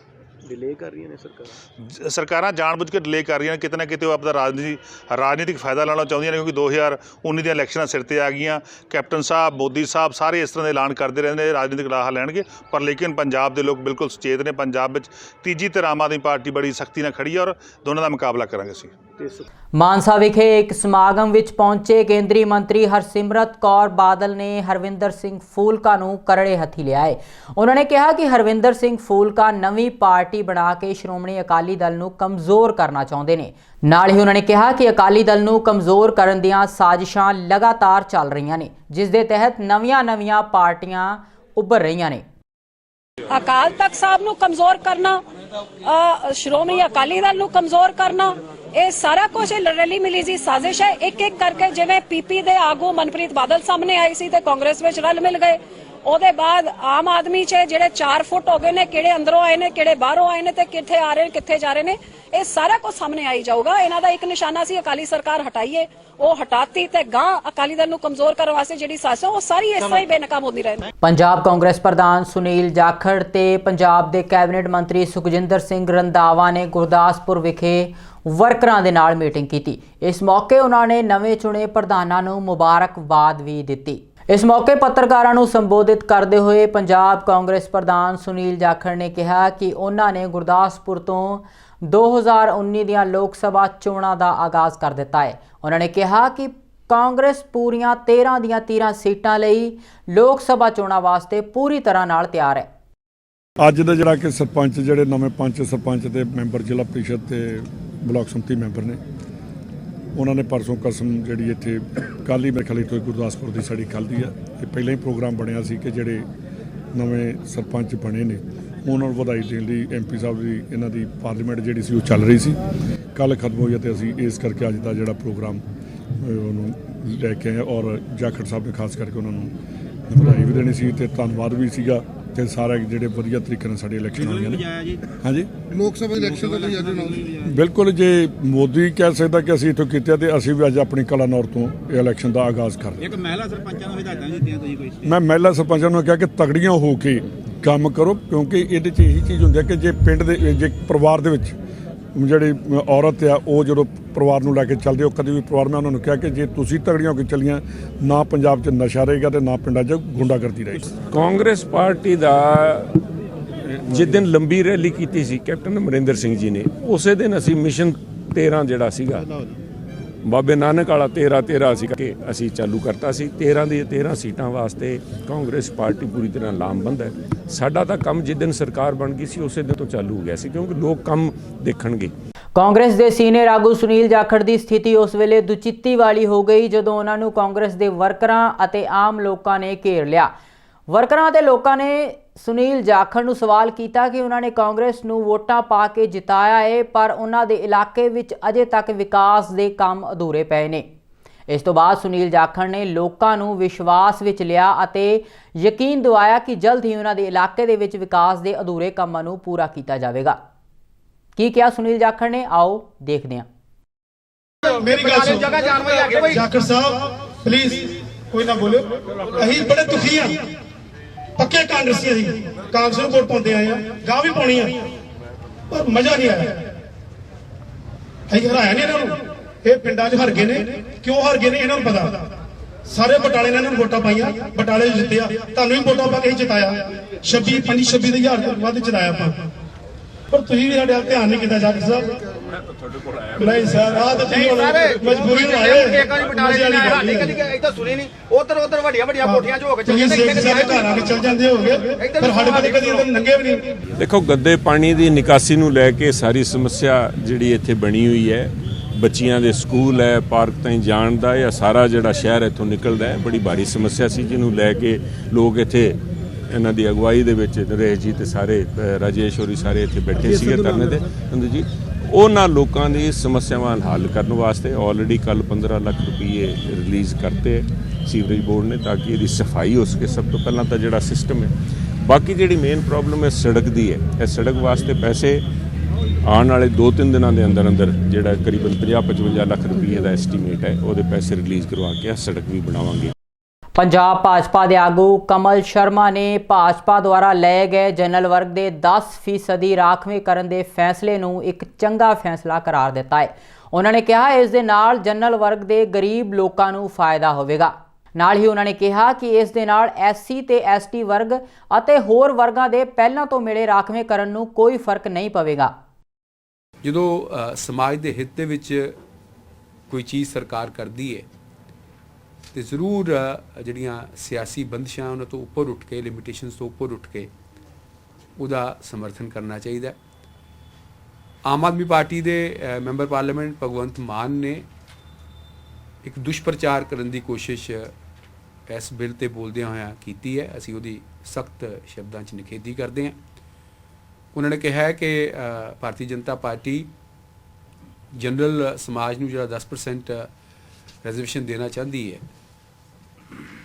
ਡਿਲੇ ਕਰ ਰਹੀਆਂ ਨੇ ਸਰਕਾਰ? ਜ- ਸਰਕਾਰਾਂ ਜਾਣਬੁੱਝ ਕੇ ਡਿਲੇ ਕਰ ਰਹੀਆਂ ਨੇ, ਕਿਤੇ ਨਾ ਕਿਤੇ ਉਹ ਆਪਦਾ ਰਾਜਨੀਤੀ, ਰਾਜਨੀਤਿਕ ਫਾਇਦਾ ਲੈਣਾ ਚਾਹੁੰਦੀਆਂ ਨੇ, ਕਿਉਂਕਿ 2019 ਦੀਆਂ ਇਲੈਕਸ਼ਨਾਂ ਸਿਰ ਤੇ ਆ ਗਈਆਂ। ਕੈਪਟਨ ਸਾਹਿਬ, ਮੋਦੀ ਸਾਹਿਬ ਸਾਰੇ ਇਸ ਤਰ੍ਹਾਂ ਦੇ ਐਲਾਨ ਕਰਦੇ ਰਹਿੰਦੇ ਨੇ, ਰਾਜਨੀਤਿਕ ਲਾਹਾ ਲੈਣਗੇ। ਪਰ ਲੇਕਿਨ ਪੰਜਾਬ ਦੇ ਲੋਕ ਬਿਲਕੁਲ ਸੁਚੇਤ ਨੇ, ਪੰਜਾਬ ਵਿੱਚ ਤੀਜੀ ਧਿਰ ਆਮ ਆਦਮੀ ਪਾਰਟੀ ਬੜੀ ਸਖਤੀ ਨਾਲ ਖੜੀ ਹੈ ਔਰ ਦੋਨਾਂ ਦਾ ਮੁਕਾਬਲਾ ਕਰਾਂਗੇ ਅਸੀਂ। ਤੇ ਮਾਨਸਾ ਵਿਖੇ ਇੱਕ ਸਮਾਗਮ ਵਿੱਚ ਪਹੁੰਚੇ ਕੇਂਦਰੀ ਮੰਤਰੀ ਹਰਸਿਮਰਤ ਕੌਰ ਬਾਦਲ ਨੇ ਹਰਵਿੰਦਰ ਸਿੰਘ ਫੂਲਕਾ ਨੂੰ ਕਰੜੇ ਹੱਥੀ ਲਿਆਏ ਉਹਨਾਂ ਨੇ ਕਿਹਾ ਕਿ ਹਰਵਿੰਦਰ ਸਿੰਘ ਫੂਲਕਾ ਨਵੀਂ ਪਾਰਟੀ ਬਣਾ ਕੇ ਸ਼੍ਰੋਮਣੀ ਅਕਾਲੀ ਦਲ ਨੂੰ ਕਮਜ਼ੋਰ ਕਰਨਾ ਚਾਹੁੰਦੇ ਨੇ। ਨਾਲ ਹੀ ਉਹਨਾਂ ਨੇ ਕਿਹਾ ਕਿ ਅਕਾਲੀ ਦਲ ਨੂੰ ਕਮਜ਼ੋਰ ਕਰਨ ਦੀਆਂ ਸਾਜ਼ਿਸ਼ਾਂ ਲਗਾਤਾਰ ਚੱਲ ਰਹੀਆਂ ਨੇ, ਜਿਸ ਦੇ ਤਹਿਤ ਨਵੀਆਂ-ਨਵੀਆਂ ਪਾਰਟੀਆਂ ਉੱਭਰ ਰਹੀਆਂ ਨੇ। ਅਕਾਲ ਤਖਤ ਸਾਹਿਬ ਨੂੰ ਕਮਜ਼ੋਰ ਕਰਨਾ ਸ਼੍ਰੋਮਣੀ ਅਕਾਲੀ ਦਲ ਨੂੰ ਕਮਜ਼ੋਰ ਕਰਨਾ, ਇਹ ਸਾਰਾ ਕੁਝ ਰਲੀ ਮਿਲੀ ਜੀ ਸਾਜ਼ਿਸ਼ ਹੈ। ਇੱਕ ਇੱਕ ਕਰਕੇ ਜਿਵੇਂ ਪੀਪੀ ਦੇ ਆਗੂ ਮਨਪ੍ਰੀਤ ਬਾਦਲ ਸਾਹਮਣੇ ਆਈ ਸੀ ਤੇ ਕਾਂਗਰਸ ਵਿੱਚ ਰਲ ਮਿਲ ਗਏ। ਉਹਦੇ ਬਾਅਦ ਆਮ ਆਦਮੀ 'ਚ ਜਿਹੜੇ 4 ਫੁੱਟ ਹੋ ਗਏ ਨੇ, ਕਿਹੜੇ ਅੰਦਰੋਂ ਆਏ ਨੇ, ਕਿਹੜੇ ਬਾਹਰੋਂ ਆਏ ਨੇ ਤੇ ਕਿੱਥੇ ਆ ਰਹੇ ਨੇ ਕਿੱਥੇ ਜਾ ਰਹੇ ਨੇ, ਇਹ ਸਾਰਾ ਕੁਝ ਸਾਹਮਣੇ ਆਈ ਜਾਊਗਾ। ਇਹਨਾਂ ਦਾ ਇੱਕ ਨਿਸ਼ਾਨਾ ਸੀ, ਅਕਾਲੀ ਸਰਕਾਰ ਹਟਾਈਏ, ਉਹ ਹਟਾਤੀ ਤੇ ਗਾਂ ਅਕਾਲੀ ਦਲ ਨੂੰ ਕਮਜ਼ੋਰ ਕਰਨ ਵਾਸਤੇ ਜਿਹੜੀ ਸਾਜ਼ਿਸ਼ ਉਹ ਸਾਰੀ ਇਸ ਤਰ੍ਹਾਂ ਹੀ ਬੇਨਕਾਮ ਹੁੰਦੀ ਰਹੇ ਪੰਜਾਬ ਕਾਂਗਰਸ ਪ੍ਰਧਾਨ ਸੁਨੀਲ ਜਾਖੜ ਤੇ ਪੰਜਾਬ ਦੇ ਕੈਬਨਿਟ ਮੰਤਰੀ ਸੁਖਜਿੰਦਰ ਸਿੰਘ ਰੰਧਾਵਾ ਨੇ ਗੁਰਦਾਸਪੁਰ ਵਿਖੇ ਵਰਕਰਾਂ ਦੇ ਨਾਲ ਮੀਟਿੰਗ ਕੀਤੀ। ਇਸ ਮੌਕੇ ਉਹਨਾਂ ਨੇ ਨਵੇਂ ਚੁਣੇ ਪ੍ਰਧਾਨਾਂ ਨੂੰ ਮੁਬਾਰਕਬਾਦ ਵੀ ਦਿੱਤੀ। ਇਸ ਮੌਕੇ ਪੱਤਰਕਾਰਾਂ ਨੂੰ ਸੰਬੋਧਿਤ ਕਰਦੇ ਹੋਏ ਪੰਜਾਬ ਕਾਂਗਰਸ ਪ੍ਰਧਾਨ ਸੁਨੀਲ ਜਾਖੜ ਨੇ ਕਿਹਾ ਕਿ ਉਹਨਾਂ ਨੇ ਗੁਰਦਾਸਪੁਰ ਤੋਂ 2019 ਦੀਆਂ ਲੋਕ ਸਭਾ ਚੋਣਾਂ ਦਾ ਆਗਾਜ਼ ਕਰ ਦਿੱਤਾ ਹੈ। ਉਹਨਾਂ ਨੇ ਕਿਹਾ ਕਿ ਕਾਂਗਰਸ ਪੂਰੀਆਂ 13 ਦੀਆਂ 13 ਸੀਟਾਂ ਲਈ ਲੋਕ ਸਭਾ ਚੋਣਾਂ ਵਾਸਤੇ ਪੂਰੀ ਤਰ੍ਹਾਂ ਨਾਲ ਤਿਆਰ ਹੈ। ਅੱਜ ਦਾ ਜਿਹੜਾ ਕਿ ਸਰਪੰਚ, ਜਿਹੜੇ ਨਵੇਂ ਪੰਚ ਸਰਪੰਚ ਤੇ ਮੈਂਬਰ ਜ਼ਿਲ੍ਹਾ ਪ੍ਰੀਸ਼ਦ ਤੇ ਬਲਾਕ ਸੰਮਤੀ ਮੈਂਬਰ ਨੇ ਉਹਨਾਂ ਨੇ ਪਰਸੋਂ ਕਸਮ ਜਿਹੜੀ ਇੱਥੇ ਕੱਲ੍ਹ ਹੀ ਮੇਰੇ ਖਿਆਲ ਤੋਂ ਗੁਰਦਾਸਪੁਰ ਦੀ ਸਾਡੀ ਕੱਲ੍ਹ ਦੀ ਆ। ਇਹ ਪਹਿਲਾਂ ਹੀ ਪ੍ਰੋਗਰਾਮ ਬਣਿਆ ਸੀ ਕਿ ਜਿਹੜੇ ਨਵੇਂ ਸਰਪੰਚ ਬਣੇ ਨੇ, ਉਹਨਾਂ ਨੂੰ ਵਧਾਈ ਦੇਣ ਲਈ ਐਮਪੀ ਸਾਹਿਬ ਦੀ ਇਹਨਾਂ ਦੀ ਪਾਰਲੀਮੈਂਟ ਜਿਹੜੀ ਸੀ ਉਹ ਚੱਲ ਰਹੀ ਸੀ। ਕੱਲ ਖਤਮ ਹੋਈ ਅਤੇ ਅਸੀਂ ਇਸ ਕਰਕੇ ਅੱਜ ਦਾ ਜਿਹੜਾ ਪ੍ਰੋਗਰਾਮ ਉਹਨੂੰ ਲੈ ਕੇ ਆਏ ਔਰ ਜਾਖੜ ਸਾਹਿਬ ਨੇ ਖਾਸ ਕਰਕੇ ਉਹਨਾਂ ਨੂੰ ਵਧਾਈ ਵੀ ਦੇਣੀ ਸੀ ਤੇ ਧੰਨਵਾਦ ਵੀ ਸੀਗਾ। ਤੇ ਸਾਰੇ ਜਿਹੜੇ ਵਧੀਆ ਤਰੀਕੇ ਨਾਲ ਸਾਡੀ ਇਲੈਕਸ਼ਨ ਹੋਈਆਂ ਨੇ। ਹਾਂਜੀ? ਲੋਕ ਸਭਾ ਇਲੈਕਸ਼ਨ ਦਾ ਤੁਸੀਂ ਅੱਜ ਅਨਾਉਂਸ ਬਿਲਕੁਲ ਜੇ ਮੋਦੀ ਕਹਿ ਸਕਦਾ ਕਿ ਅਸੀਂ ਇੱਥੋਂ ਕੀਤੇ ਤੇ ਅਸੀਂ ਵੀ ਅੱਜ ਆਪਣੀ ਕਲਾਨੌਰ ਤੋਂ ਇਹ ਇਲੈਕਸ਼ਨ ਦਾ ਆਗਾਜ਼ ਕਰ ਰਹੇ ਇੱਕ ਮਹਿਲਾ ਸਰਪੰਚਾਂ ਨੂੰ ਹਦਾਇਤਾਂ ਦਿੱਤੀਆਂ ਤੁਸੀਂ ਕੋਈ? ਮੈਂ ਮਹਿਲਾ ਸਰਪੰਚਾਂ ਨੂੰ ਕਿਹਾ ਕਿ ਤਗੜੀਆਂ ਹੋ ਕੇ ਕੰਮ ਕਰੋ ਕਿਉਂਕਿ ਇਹਦੇ 'ਚ ਇਹੀ ਚੀਜ਼ ਹੁੰਦੀ ਹੈ ਕਿ ਜੇ ਪਿੰਡ ਦੇ ਜੇ ਪਰਿਵਾਰ ਦੇ ਵਿੱਚ ਜਿਹੜੀ ਔਰਤ ਆ, ਉਹ ਜਦੋਂ ਪਰਿਵਾਰ ਨੂੰ ਲੈ ਕੇ ਚੱਲਦੇ ਉਹ ਕਦੇ ਵੀ ਪਰਿਵਾਰ, ਮੈਂ ਉਹਨਾਂ ਨੂੰ ਕਿਹਾ ਕਿ ਜੇ ਤੁਸੀਂ ਤਗੜੀਆਂ ਹੋ ਕੇ ਚੱਲੀਆਂ, ਨਾ ਪੰਜਾਬ 'ਚ ਨਸ਼ਾ ਰਹੇਗਾ ਤੇ ਨਾ ਪਿੰਡਾਂ 'ਚ ਗੁੰਡਾਗਰਦੀ ਰਹੇਗੀ। ਕਾਂਗਰਸ ਪਾਰਟੀ ਦਾ, ਜਿਸ ਦਿਨ ਲੰਬੀ ਰੈਲੀ ਕੀਤੀ ਸੀ, ਕੈਪਟਨ ਅਮਰਿੰਦਰ ਸਿੰਘ ਜੀ ਨੇ, ਉਸੇ ਦਿਨ ਅਸੀਂ ਮਿਸ਼ਨ 13 ਜਿਹੜਾ ਸੀਗਾ ਬਾਬੇ ਨਾਨਕ ਵਾਲਾ 13 13 ਸੀ ਕਿ ਅਸੀਂ ਚਾਲੂ ਕਰਤਾ ਸੀ। 13 ਦੀ 13 ਸੀਟਾਂ ਵਾਸਤੇ ਕਾਂਗਰਸ ਪਾਰਟੀ ਪੂਰੀ ਤਰ੍ਹਾਂ ਲਾਮਬੰਦ ਹੈ। ਸਾਡਾ ਤਾਂ ਕੰਮ ਜਿਸ ਦਿਨ ਸਰਕਾਰ ਬਣ ਗਈ ਸੀ, ਉਸੇ ਦਿਨ ਤੋਂ ਚਾਲੂ ਹੋ ਗਿਆ ਸੀ, ਕਿਉਂਕਿ ਲੋਕ ਕੰਮ ਦੇਖਣਗੇ। ਕਾਂਗਰਸ ਦੇ ਸੀਨੀਅਰ ਆਗੂ ਸੁਨੀਲ ਜਾਖੜ ਦੀ ਸਥਿਤੀ ਉਸ ਵੇਲੇ ਦੁਚਿੱਤੀ ਵਾਲੀ ਹੋ ਗਈ ਜਦੋਂ ਉਹਨਾਂ ਨੂੰ ਕਾਂਗਰਸ ਦੇ ਵਰਕਰਾਂ ਅਤੇ ਆਮ ਲੋਕਾਂ ਨੇ ਘੇਰ ਲਿਆ। ਵਰਕਰਾਂ ਅਤੇ ਲੋਕਾਂ ਨੇ ਸੁਨੀਲ ਜਾਖੜ ਨੂੰ ਸਵਾਲ ਕੀਤਾ ਕਿ ਉਹਨਾਂ ਨੇ ਕਾਂਗਰਸ ਨੂੰ ਵੋਟਾਂ ਪਾ ਕੇ ਜਿਤਾਇਆ ਹੈ ਪਰ ਉਹਨਾਂ ਦੇ ਇਲਾਕੇ ਵਿੱਚ ਅਜੇ ਤੱਕ ਵਿਕਾਸ ਦੇ ਕੰਮ ਅਧੂਰੇ ਪਏ ਨੇ। ਇਸ ਤੋਂ ਬਾਅਦ ਸੁਨੀਲ ਜਾਖੜ ਨੇ ਲੋਕਾਂ ਨੂੰ ਵਿਸ਼ਵਾਸ ਵਿੱਚ ਲਿਆ ਅਤੇ ਯਕੀਨ ਦਿਵਾਇਆ ਕਿ ਜਲਦ ਹੀ ਉਹਨਾਂ ਦੇ ਇਲਾਕੇ ਦੇ ਵਿੱਚ ਵਿਕਾਸ ਦੇ ਅਧੂਰੇ ਕੰਮਾਂ ਨੂੰ ਪੂਰਾ ਕੀਤਾ ਜਾਵੇਗਾ। ਕੀ ਕਿਹਾ ਸੁਨੀਲ ਜਾਖੜ ਨੇ? ਆਓ ਦੇਖਦੇ ਹਾਂ। ਮੇਰੀ ਗੱਲ ਸੁਣ। ਜਗ੍ਹਾ ਜਾਖੜ ਸਾਹਿਬ ਪਲੀਜ਼ ਕੋਈ ਨਾ ਬੋਲਿਓ। ਅਸੀਂ ਬੜੇ ਦੁਖੀ ਆ। ਪੱਕੇ ਕਾਂਗਰਸੀ ਅਸੀਂ ਕਾਂਗਰਸ ਨੂੰ ਵੋਟ ਪਾਉਂਦੇ ਆਏ ਆ। ਗਾਂ ਵੀ ਪਾਉਣੀ ਆ। ਪਰ ਮਜ਼ਾ ਨਹੀਂ ਆਇਆ। ਅਸੀਂ ਹਰਾਇਆ ਨਹੀਂ ਇਹਨਾਂ ਨੂੰ। ਇਹ ਪਿੰਡਾਂ 'ਚ ਹਰ ਗਏ ਨੇ। ਕਿਉਂ ਹਰ ਗਏ ਨੇ ਇਹਨਾਂ ਨੂੰ ਪਤਾ। ਸਾਰੇ ਬਟਾਲੇ ਨੇ ਇਹਨਾਂ ਨੂੰ ਵੋਟਾਂ ਪਾਈਆਂ। ਬਟਾਲੇ 'ਚ ਜਿੱਤਿਆ। ਤੁਹਾਨੂੰ ਵੀ ਵੋਟਾਂ ਪਾ ਕੇ ਹੀ ਜਿਤਾਇਆ। 26 25 26 ਦੇ ਹਜ਼ਾਰ ਤੋਂ ਵੱਧ ਜਿਤਾਇਆ ਆਪਾਂ। ਪਰ ਤੁਸੀਂ ਵੀ ਸਾਡੇ ਵੱਲ ਧਿਆਨ ਨਹੀਂ ਕੀਤਾ ਜੱਟ ਸਾਹਿਬ। ਨਹੀਂ ਸਰ ਆਹ ਤਾਂ ਤੁਸੀਂ ਮਜਬੂਰੀ ਨੂੰ ਆਏ ਮਜ਼ੇ ਵਾਲੀ ਗੱਲ ਨਹੀਂ ਹੈ। ਇੱਥੇ ਸੁਣੀ ਨਹੀਂ। ਉਧਰ ਉਧਰ ਵੱਡੀਆਂ ਵੱਡੀਆਂ ਕੋਠੀਆਂ 'ਚ ਹੋ ਕੇ ਚੱਲ ਤੁਸੀਂ ਜਾਂਦੇ ਸਿੱਖ ਸਾਹਿਬ ਘਰਾਂ ਵਿੱਚ ਚਲ ਜਾਂਦੇ ਹੋਗੇ ਪਰ ਸਾਡੇ ਕੋਲ ਕਦੀ ਇਹਨਾਂ ਨੰਗੇ ਵੀ ਨਹੀਂ। ਦੇਖੋ ਗੱਦੇ ਪਾਣੀ ਦੀ ਨਿਕਾਸੀ ਨੂੰ ਲੈ ਕੇ ਸਾਰੀ ਸਮੱਸਿਆ ਜਿਹੜੀ ਇੱਥੇ ਬਣੀ ਹੋਈ ਹੈ ਬੱਚੀਆਂ ਦੇ ਸਕੂਲ ਹੈ ਪਾਰਕ ਤਾਈਂ ਜਾਣ ਦਾ ਜਾਂ ਸਾਰਾ ਜਿਹੜਾ ਸ਼ਹਿਰ ਇੱਥੋਂ ਨਿਕਲਦਾ ਹੈ ਬੜੀ ਭਾਰੀ ਸਮੱਸਿਆ ਸੀ ਜਿਹਨੂੰ ਲੈ ਕੇ ਲੋਕ ਇੱਥੇ ਇਹਨਾਂ ਦੀ ਅਗਵਾਈ ਦੇ ਵਿੱਚ ਨਰੇਸ਼ ਜੀ ਤੇ ਸਾਰੇ ਰਾਜੇਸ਼ ਹੋਰੀ ਸਾਰੇ ਇੱਥੇ ਬੈਠੇ ਸੀਗੇ ਧਰਨੇ ਤੇ। ਜੀ ਉਹਨਾਂ ਲੋਕਾਂ ਦੀ ਸਮੱਸਿਆਵਾਂ ਹੱਲ ਕਰਨ ਵਾਸਤੇ ਆਲਰੇਡੀ ਕੱਲ 15 ਲੱਖ ਰੁਪਏ ਰਿਲੀਜ਼ ਕਰਤੇ ਸੀਵਰੇਜ ਬੋਰਡ ਨੇ ਤਾਂ ਕਿ ਇਹਦੀ ਸਫ਼ਾਈ ਹੋ ਸਕੇ। ਸਭ ਤੋਂ ਪਹਿਲਾਂ ਤਾਂ ਜਿਹੜਾ ਸਿਸਟਮ ਹੈ ਬਾਕੀ ਜਿਹੜੀ ਮੇਨ ਪ੍ਰੋਬਲਮ ਹੈ ਸੜਕ ਦੀ ਹੈ। ਇਹ ਸੜਕ ਵਾਸਤੇ ਪੈਸੇ ਆਉਣ ਵਾਲੇ 2-3 ਦਿਨਾਂ ਦੇ ਅੰਦਰ ਅੰਦਰ ਜਿਹੜਾ ਕਰੀਬਨ 50-55 ਲੱਖ ਰੁਪਏ ਦਾ ਐਸਟੀਮੇਟ ਹੈ ਉਹਦੇ ਪੈਸੇ ਰਿਲੀਜ਼ ਕਰਵਾ ਕੇ ਸੜਕ ਵੀ ਬਣਾਵਾਂਗੇ। ਪੰਜਾਬ ਭਾਜਪਾ ਦੇ ਆਗੂ ਕਮਲ ਸ਼ਰਮਾ ਨੇ ਭਾਜਪਾ ਦੁਆਰਾ ਲਏ ਗਏ ਜਨਰਲ ਵਰਗ ਦੇ 10% ਰਾਖਵੇਂ ਕਰਨ ਦੇ ਫੈਸਲੇ ਨੂੰ ਇੱਕ ਚੰਗਾ ਫੈਸਲਾ ਕਰਾਰ ਦਿੱਤਾ ਹੈ। ਉਹਨਾਂ ਨੇ ਕਿਹਾ, ਇਸ ਦੇ ਨਾਲ ਜਨਰਲ ਵਰਗ ਦੇ ਗਰੀਬ ਲੋਕਾਂ ਨੂੰ ਫਾਇਦਾ ਹੋਵੇਗਾ। ਨਾਲ ਹੀ ਉਹਨਾਂ ਨੇ ਕਿਹਾ ਕਿ ਇਸ ਦੇ ਨਾਲ ਐਸਸੀ ਤੇ ਐਸਟੀ ਵਰਗ ਅਤੇ ਹੋਰ ਵਰਗਾਂ ਦੇ ਪਹਿਲਾਂ ਤੋਂ ਮਿਲੇ ਰਾਖਵੇਂ ਕਰਨ ਨੂੰ ਕੋਈ ਫ਼ਰਕ ਨਹੀਂ ਪਵੇਗਾ। ਜਦੋਂ ਸਮਾਜ ਦੇ ਹਿੱਤ ਦੇ ਵਿੱਚ ਕੋਈ ਚੀਜ਼ ਸਰਕਾਰ ਕਰਦੀ ਹੈ ਤੇ ਜ਼ਰੂਰ ਜਿਹੜੀਆਂ ਸਿਆਸੀ ਬੰਦਸ਼ਾਂ ਉਹਨਾਂ ਤੋਂ ਉੱਪਰ ਉੱਠ ਕੇ ਲਿਮਿਟੇਸ਼ਨਸ ਤੋਂ ਉੱਪਰ ਉੱਠ ਕੇ ਉਹਦਾ ਸਮਰਥਨ ਕਰਨਾ ਚਾਹੀਦਾ। ਆਮ ਆਦਮੀ ਪਾਰਟੀ ਦੇ ਮੈਂਬਰ ਪਾਰਲੀਮੈਂਟ ਭਗਵੰਤ ਮਾਨ ਨੇ ਇੱਕ ਦੁਸ਼ਪ੍ਰਚਾਰ ਕਰਨ ਦੀ ਕੋਸ਼ਿਸ਼ ਇਸ ਬਿੱਲ ਤੇ ਬੋਲਦਿਆਂ ਹੋਇਆਂ ਕੀਤੀ ਹੈ। ਅਸੀਂ ਉਹਦੀ ਸਖਤ ਸ਼ਬਦਾਂ 'ਚ ਨਿਖੇਧੀ ਕਰਦੇ ਹਾਂ। ਉਹਨਾਂ ਨੇ ਕਿਹਾ ਹੈ ਕਿ ਭਾਰਤੀ ਜਨਤਾ ਪਾਰਟੀ ਜਨਰਲ ਸਮਾਜ ਨੂੰ ਜਿਹੜਾ 10% ਰਿਜ਼ਰਵੇਸ਼ਨ ਦੇਣਾ ਚਾਹੁੰਦੀ ਹੈ।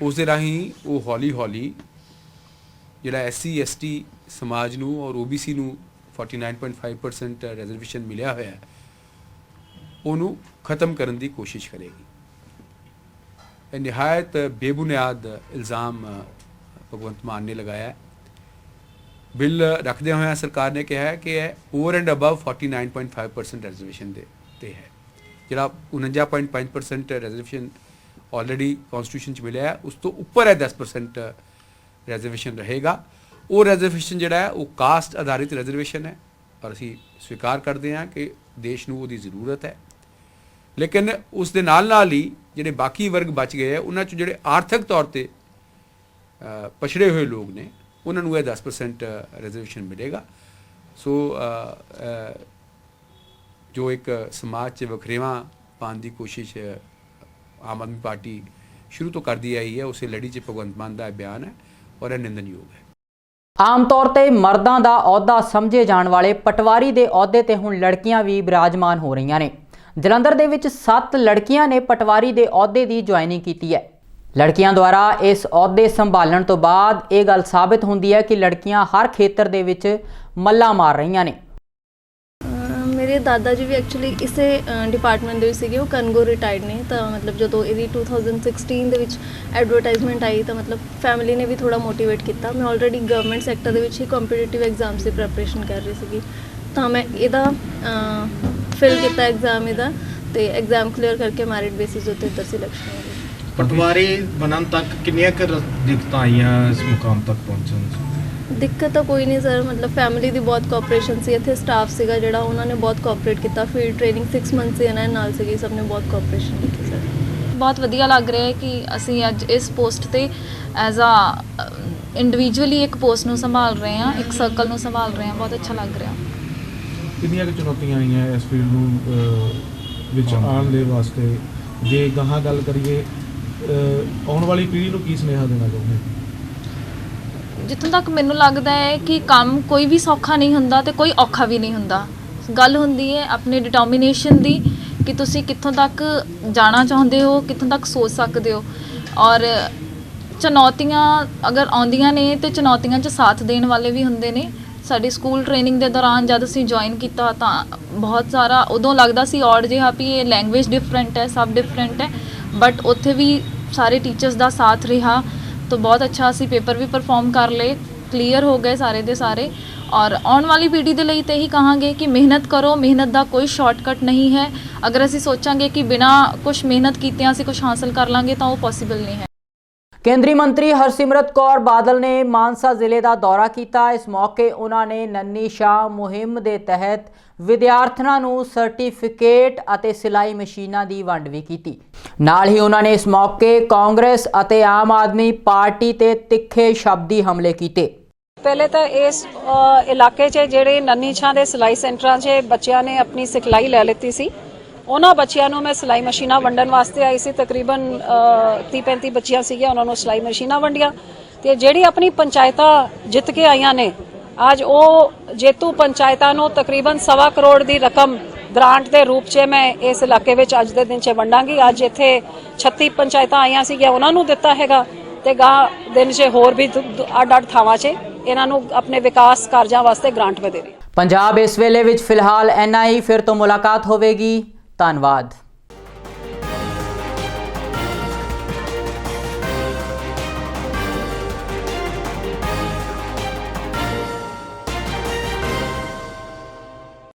ਉਸ ਦੇ ਰਾਹੀਂ ਉਹ ਹੌਲੀ-ਹੌਲੀ ਜਿਹੜਾ ਐਸਸੀ, ਐਸਟੀ ਸਮਾਜ ਨੂੰ ਔਰ ਓਬੀਸੀ ਨੂੰ 49.5% ਰਿਜ਼ਰਵੇਸ਼ਨ ਮਿਲਿਆ ਹੋਇਆ ਹੈ, ਉਹਨੂੰ ਖਤਮ ਕਰਨ ਦੀ ਕੋਸ਼ਿਸ਼ ਕਰੇਗੀ। ਇਹ ਨਿਹਾਇਤ ਬੇਬੁਨਿਆਦ ਇਲਜ਼ਾਮ ਭਗਵੰਤ ਮਾਨ ਨੇ ਲਗਾਇਆ ਹੈ। ਬਿੱਲ ਰੱਖਦਿਆਂ ਹੋਇਆਂ ਸਰਕਾਰ ਨੇ ਕਿਹਾ ਹੈ ਕਿ ਇਹ ਓਵਰ ਐਂਡ ਅਬਵ 49.5% ਰਿਜ਼ਰਵੇਸ਼ਨ ਦੇ, ਤੇ ਹੈ। ਜਿਹੜਾ 49.5% ਰਿਜ਼ਰਵੇਸ਼ਨ ਆਲਰੇਡੀ ਕਨਸਟੀਟਿਊਸ਼ਨ ਚ ਮਿਲਿਆ ਹੈ, ਉਸ ਤੋਂ ਉੱਪਰ ਹੈ 10% ਰਿਜ਼ਰਵੇਸ਼ਨ ਰਹੇਗਾ। ਉਹ ਰਿਜ਼ਰਵੇਸ਼ਨ ਜਿਹੜਾ ਹੈ, ਉਹ ਕਾਸਟ ਆਧਾਰਿਤ ਰਿਜ਼ਰਵੇਸ਼ਨ ਹੈ। ਔਰ ਅਸੀਂ ਸਵੀਕਾਰ ਕਰਦੇ ਹਾਂ ਕਿ ਦੇਸ਼ ਨੂੰ ਉਹਦੀ ਜ਼ਰੂਰਤ ਹੈ। ਲੇਕਿਨ ਉਸ ਦੇ ਨਾਲ ਨਾਲ ਹੀ ਜਿਹੜੇ ਬਾਕੀ ਵਰਗ ਬਚ ਗਏ ਆ ਉਹਨਾਂ ਚ ਜਿਹੜੇ ਆਰਥਿਕ ਤੌਰ ਤੇ ਪਛੜੇ ਹੋਏ ਲੋਕ ਨੇ, ਉਹਨਾਂ ਨੂੰ ਇਹ 10% ਰਿਜ਼ਰਵੇਸ਼ਨ ਮਿਲੇਗਾ। ਸੋ ਜੋ ਇੱਕ ਸਮਾਜ 'ਚ ਵਖਰੇਵਾਂ ਪਾਉਣ ਦੀ ਕੋਸ਼ਿਸ਼ ਆਮ ਆਦਮੀ ਪਾਰਟੀ ਸ਼ੁਰੂ ਤੋਂ ਕਰਦੀ ਆਈ ਹੈ, ਉਸੇ ਲੜੀ 'ਚ ਭਗਵੰਤ ਮਾਨ ਦਾ ਬਿਆਨ ਹੈ ਔਰ ਇਹ ਨਿੰਦਨਯੋਗ ਹੈ। ਆਮ ਤੌਰ ਤੇ ਮਰਦਾਂ ਦਾ ਅਹੁਦਾ ਸਮਝੇ ਜਾਣ ਵਾਲੇ ਪਟਵਾਰੀ ਦੇ ਅਹੁਦੇ ਤੇ ਹੁਣ ਲੜਕੀਆਂ ਵੀ ਬਿਰਾਜਮਾਨ ਹੋ ਰਹੀਆਂ ਨੇ। ਜਲੰਧਰ ਦੇ ਵਿੱਚ 7 ਲੜਕੀਆਂ ਨੇ ਪਟਵਾਰੀ ਦੇ ਅਹੁਦੇ ਦੀ ਜੁਆਇਨਿੰਗ ਕੀਤੀ ਹੈ। ਲੜਕੀਆਂ ਦੁਆਰਾ ਇਸ ਅਹੁਦੇ ਸੰਭਾਲਣ ਤੋਂ ਬਾਅਦ ਇਹ ਗੱਲ ਸਾਬਤ ਹੁੰਦੀ ਹੈ ਕਿ ਲੜਕੀਆਂ ਹਰ ਖੇਤਰ ਦੇ ਵਿੱਚ ਮੱਲਾ ਮਾਰ ਰਹੀਆਂ ਨੇ। ਮੇਰੇ ਦਾਦਾ ਜੀ ਵੀ ਐਕਚੁਅਲੀ ਇਸੇ ਡਿਪਾਰਟਮੈਂਟ ਦੇ ਵਿੱਚ ਸੀਗੇ, ਉਹ ਕਨਗੋ ਰਿਟਾਇਰਡ ਨੇ, ਤਾਂ ਮਤਲਬ ਜਦੋਂ ਇਹਦੀ 2016 ਦੇ ਵਿੱਚ ਐਡਵਰਟਾਈਜ਼ਮੈਂਟ ਆਈ, ਤਾਂ ਮਤਲਬ ਫੈਮਿਲੀ ਨੇ ਵੀ ਥੋੜਾ ਮੋਟੀਵੇਟ ਕੀਤਾ। ਮੈਂ ਆਲਰੇਡੀ ਗਵਰਨਮੈਂਟ ਸੈਕਟਰ ਦੇ ਵਿੱਚ ਹੀ ਕੰਪੀਟੀਟਿਵ ਐਗਜ਼ਾਮਸ ਦੀ ਪ੍ਰੈਪਰੇਸ਼ਨ ਕਰ ਰਹੀ ਸੀਗੀ। ਤਾਂ ਮੈਂ ਇਹਦਾ ਫਿਲ ਕੀਤਾ ਐਗਜ਼ਾਮ ਇਹਦਾ, ਤੇ ਐਗਜ਼ਾਮ ਕਲੀਅਰ ਕਰਕੇ ਮੈਰਿਟ ਬੇਸਿਸ ਉੱਤੇ ਇੱਧਰ ਸਿਲੈਕਸ਼ਨ ਹੋ ਗਈ। ਪਟਵਾਰੀ ਬਣਨ ਤੱਕ ਕਿੰਨੀਆਂ ਕੁ ਰ- ਦਿੱਕਤਾਂ ਆਈਆਂ ਇਸ ਮੁਕਾਮ ਤੱਕ ਪਹੁੰਚਣ 'ਚ? ਦਿੱਕਤ ਤਾਂ ਕੋਈ ਨਹੀਂ ਸਰ ਮਤਲਬ ਫੈਮਿਲੀ ਦੀ ਬਹੁਤ ਕੋਆਪਰੇਸ਼ਨ ਸੀ ਇੱਥੇ ਸਟਾਫ ਸੀਗਾ ਜਿਹੜਾ ਉਹਨਾਂ ਨੇ ਬਹੁਤ ਕੋਆਪਰੇਟ ਕੀਤਾ ਫੀਲਡ ਟ੍ਰੇਨਿੰਗ 6 ਮੰਥਸ ਸੀ ਇਹਨਾਂ ਦੇ ਨਾਲ ਸੀਗੀ ਸਭ ਨੇ ਬਹੁਤ ਕੋਆਪਰੇਸ਼ਨ ਕੀਤੀ ਸਰ। ਬਹੁਤ ਵਧੀਆ ਲੱਗ ਰਿਹਾ ਹੈ ਕਿ ਅਸੀਂ ਅੱਜ ਇਸ ਪੋਸਟ ਤੇ ਐਜ਼ ਅ ਇੰਡੀਵਿਜੂਅਲੀ ਇੱਕ ਪੋਸਟ ਨੂੰ ਸੰਭਾਲ ਰਹੇ ਹਾਂ ਇੱਕ ਸਰਕਲ ਨੂੰ ਸੰਭਾਲ ਰਹੇ ਹਾਂ ਬਹੁਤ ਅੱਛਾ ਲੱਗ ਰਿਹਾ। ਕਿੰਨੀਆਂ ਕੁ ਚੁਣੌਤੀਆਂ ਆਈਆਂ ਇਸ ਫੀਲਡ ਨੂੰ ਅਹ, ਵਿੱਚ ਆਉਣ ਦੇ ਵਾਸਤੇ? ਜੇ ਗਾਹਾਂ ਗੱਲ ਕਰੀਏ ਅਹ, ਆਉਣ ਵਾਲੀ ਪੀੜ੍ਹੀ ਨੂੰ ਕੀ ਸੁਨੇਹਾ ਦੇਣਾ ਚਾਹੁੰਦੇ ਜਿੱਥੋਂ ਤੱਕ ਮੈਨੂੰ ਲੱਗਦਾ ਹੈ ਕਿ ਕੰਮ ਕੋਈ ਵੀ ਸੌਖਾ ਨਹੀਂ ਹੁੰਦਾ ਤੇ ਕੋਈ ਔਖਾ ਵੀ ਨਹੀਂ ਹੁੰਦਾ। ਗੱਲ ਹੁੰਦੀ ਹੈ ਆਪਣੇ ਡਿਟਰਮੀਨੇਸ਼ਨ ਦੀ ਕਿ ਤੁਸੀਂ ਕਿੱਥੋਂ ਤੱਕ ਜਾਣਾ ਚਾਹੁੰਦੇ ਹੋ, ਕਿੱਥੋਂ ਤੱਕ ਸੋਚ ਸਕਦੇ ਹੋ। ਔਰ ਚੁਣੌਤੀਆਂ ਅਗਰ ਆਉਂਦੀਆਂ ਨੇ ਤੇ ਚੁਣੌਤੀਆਂ 'ਚ ਸਾਥ ਦੇਣ ਵਾਲੇ ਵੀ ਹੁੰਦੇ ਨੇ। ਸਾਡੀ ਸਕੂਲ ਟ੍ਰੇਨਿੰਗ ਦੇ ਦੌਰਾਨ ਜਦ ਅਸੀਂ ਜੁਆਇਨ ਕੀਤਾ ਤਾਂ ਬਹੁਤ ਸਾਰਾ ਉਦੋਂ ਲੱਗਦਾ ਸੀ ਔੜ ਜਿਹਾ ਵੀ ਇਹ ਲੈਂਗੁਏਜ ਡਿਫਰੈਂਟ ਹੈ, ਸਭ ਡਿਫਰੈਂਟ ਹੈ। ਬਟ ਉੱਥੇ ਵੀ ਸਾਰੇ ਟੀਚਰਸ ਦਾ ਸਾਥ ਰਿਹਾ। ਤੋਂ ਬਹੁਤ ਅੱਛਾ ਅਸੀਂ ਪੇਪਰ ਵੀ ਪਰਫਾਰਮ ਕਰ ਲਏ ਕਲੀਅਰ ਹੋ ਗਏ ਸਾਰੇ ਦੇ ਸਾਰੇ। ਔਰ ਆਉਣ ਵਾਲੀ ਪੀੜ੍ਹੀ ਦੇ ਲਈ ਤੇ ਇਹੀ ਕਹਾਂਗੇ ਕਿ ਮਿਹਨਤ ਕਰੋ, ਮਿਹਨਤ ਦਾ ਕੋਈ ਸ਼ਾਰਟਕਟ ਨਹੀਂ ਹੈ। ਅਗਰ ਅਸੀਂ ਸੋਚਾਂਗੇ ਕਿ ਬਿਨਾ ਕੁਝ ਮਿਹਨਤ ਕੀਤਿਆਂ ਅਸੀਂ ਕੁਝ ਹਾਸਲ ਕਰ ਲਾਂਗੇ ਤਾਂ ਉਹ ਪੋਸੀਬਲ ਨਹੀਂ ਹੈ। ਕੇਂਦਰੀ ਮੰਤਰੀ ਹਰਸਿਮਰਤ ਕੌਰ ਬਾਦਲ ਨੇ ਮਾਨਸਾ ਜ਼ਿਲ੍ਹੇ ਦਾ ਦੌਰਾ ਕੀਤਾ। ਇਸ ਮੌਕੇ ਉਹਨਾਂ ਨੇ ਨੰਨੀ ਸ਼ਾਹ ਮੁਹਿੰਮ ਦੇ ਤਹਿਤ ਵਿਦਿਆਰਥਣਾਂ ਨੂੰ ਸਰਟੀਫਿਕੇਟ ਅਤੇ ਸਿਲਾਈ ਮਸ਼ੀਨਾਂ ਦੀ ਵੰਡ ਵੀ ਕੀਤੀ। ਨਾਲ ਹੀ ਉਹਨਾਂ ਨੇ ਇਸ ਮੌਕੇ ਕਾਂਗਰਸ ਅਤੇ ਆਮ ਆਦਮੀ ਪਾਰਟੀ ਤੇ ਤਿੱਖੇ ਸ਼ਬਦੀ ਹਮਲੇ ਕੀਤੇ। ਪਹਿਲੇ ਤਾਂ ਇਸ ਇਲਾਕੇ 'ਚ ਜਿਹੜੇ ਨੰਨੀ ਛਾਂ ਦੇ ਸਿਲਾਈ ਸੈਂਟਰਾਂ 'ਚ ਬੱਚਿਆਂ ਨੇ ਆਪਣੀ ਸਿਖਲਾਈ ਲੈ ਲਿੱਤੀ ਸੀ। ਉਹਨਾਂ ਬੱਚਿਆਂ ਨੂੰ ਮੈਂ ਸਿਲਾਈ ਮਸ਼ੀਨਾਂ ਵੰਡਣ ਵਾਸਤੇ ਆਈ ਸੀ। ਤਕਰੀਬਨ 30 35 ਬੱਚੀਆਂ ਸੀਗੀਆਂ, ਉਹਨਾਂ ਨੂੰ ਸਿਲਾਈ ਮਸ਼ੀਨਾਂ ਵੰਡੀਆਂ। ਤੇ ਜਿਹੜੀ ਆਪਣੀ ਪੰਚਾਇਤਾਂ ਜਿੱਤ ਕੇ ਆਈਆਂ ਨੇ, ਅੱਜ ਉਹ ਜੇਤੂ ਪੰਚਾਇਤਾਂ ਨੂੰ ਤਕਰੀਬਨ ਸਵਾ ਕਰੋੜ ਦੀ ਰਕਮ ਗ੍ਰਾਂਟ ਦੇ ਰੂਪ 'ਚ ਮੈਂ ਇਸ ਇਲਾਕੇ ਵਿੱਚ ਅੱਜ ਦੇ ਦਿਨ 'ਚ ਵੰਡਾਂਗੀ। ਅੱਜ ਇੱਥੇ 36 ਪੰਚਾਇਤਾਂ ਆਈਆਂ ਸੀਗੀਆਂ, ਉਹਨਾਂ ਨੂੰ ਦਿੱਤਾ ਹੈਗਾ। ਤੇ ਗਾਂ ਦਿਨ 'ਚ ਹੋਰ ਵੀ ਅੱਡ-ਅੱਡ ਥਾਵਾਂ 'ਚ ਇਹਨਾਂ ਨੂੰ ਆਪਣੇ ਵਿਕਾਸ ਕਾਰਜਾਂ ਵਾਸਤੇ ਗ੍ਰਾਂਟ ਵਧੇਰੀ ਪੰਜਾਬ ਇਸ ਵੇਲੇ ਵਿੱਚ ਫਿਲਹਾਲ ਐਨਆਈ ਫਿਰ ਤੋਂ ਮੁਲਾਕਾਤ ਹੋਵੇਗੀ। ਧੰਨਵਾਦ।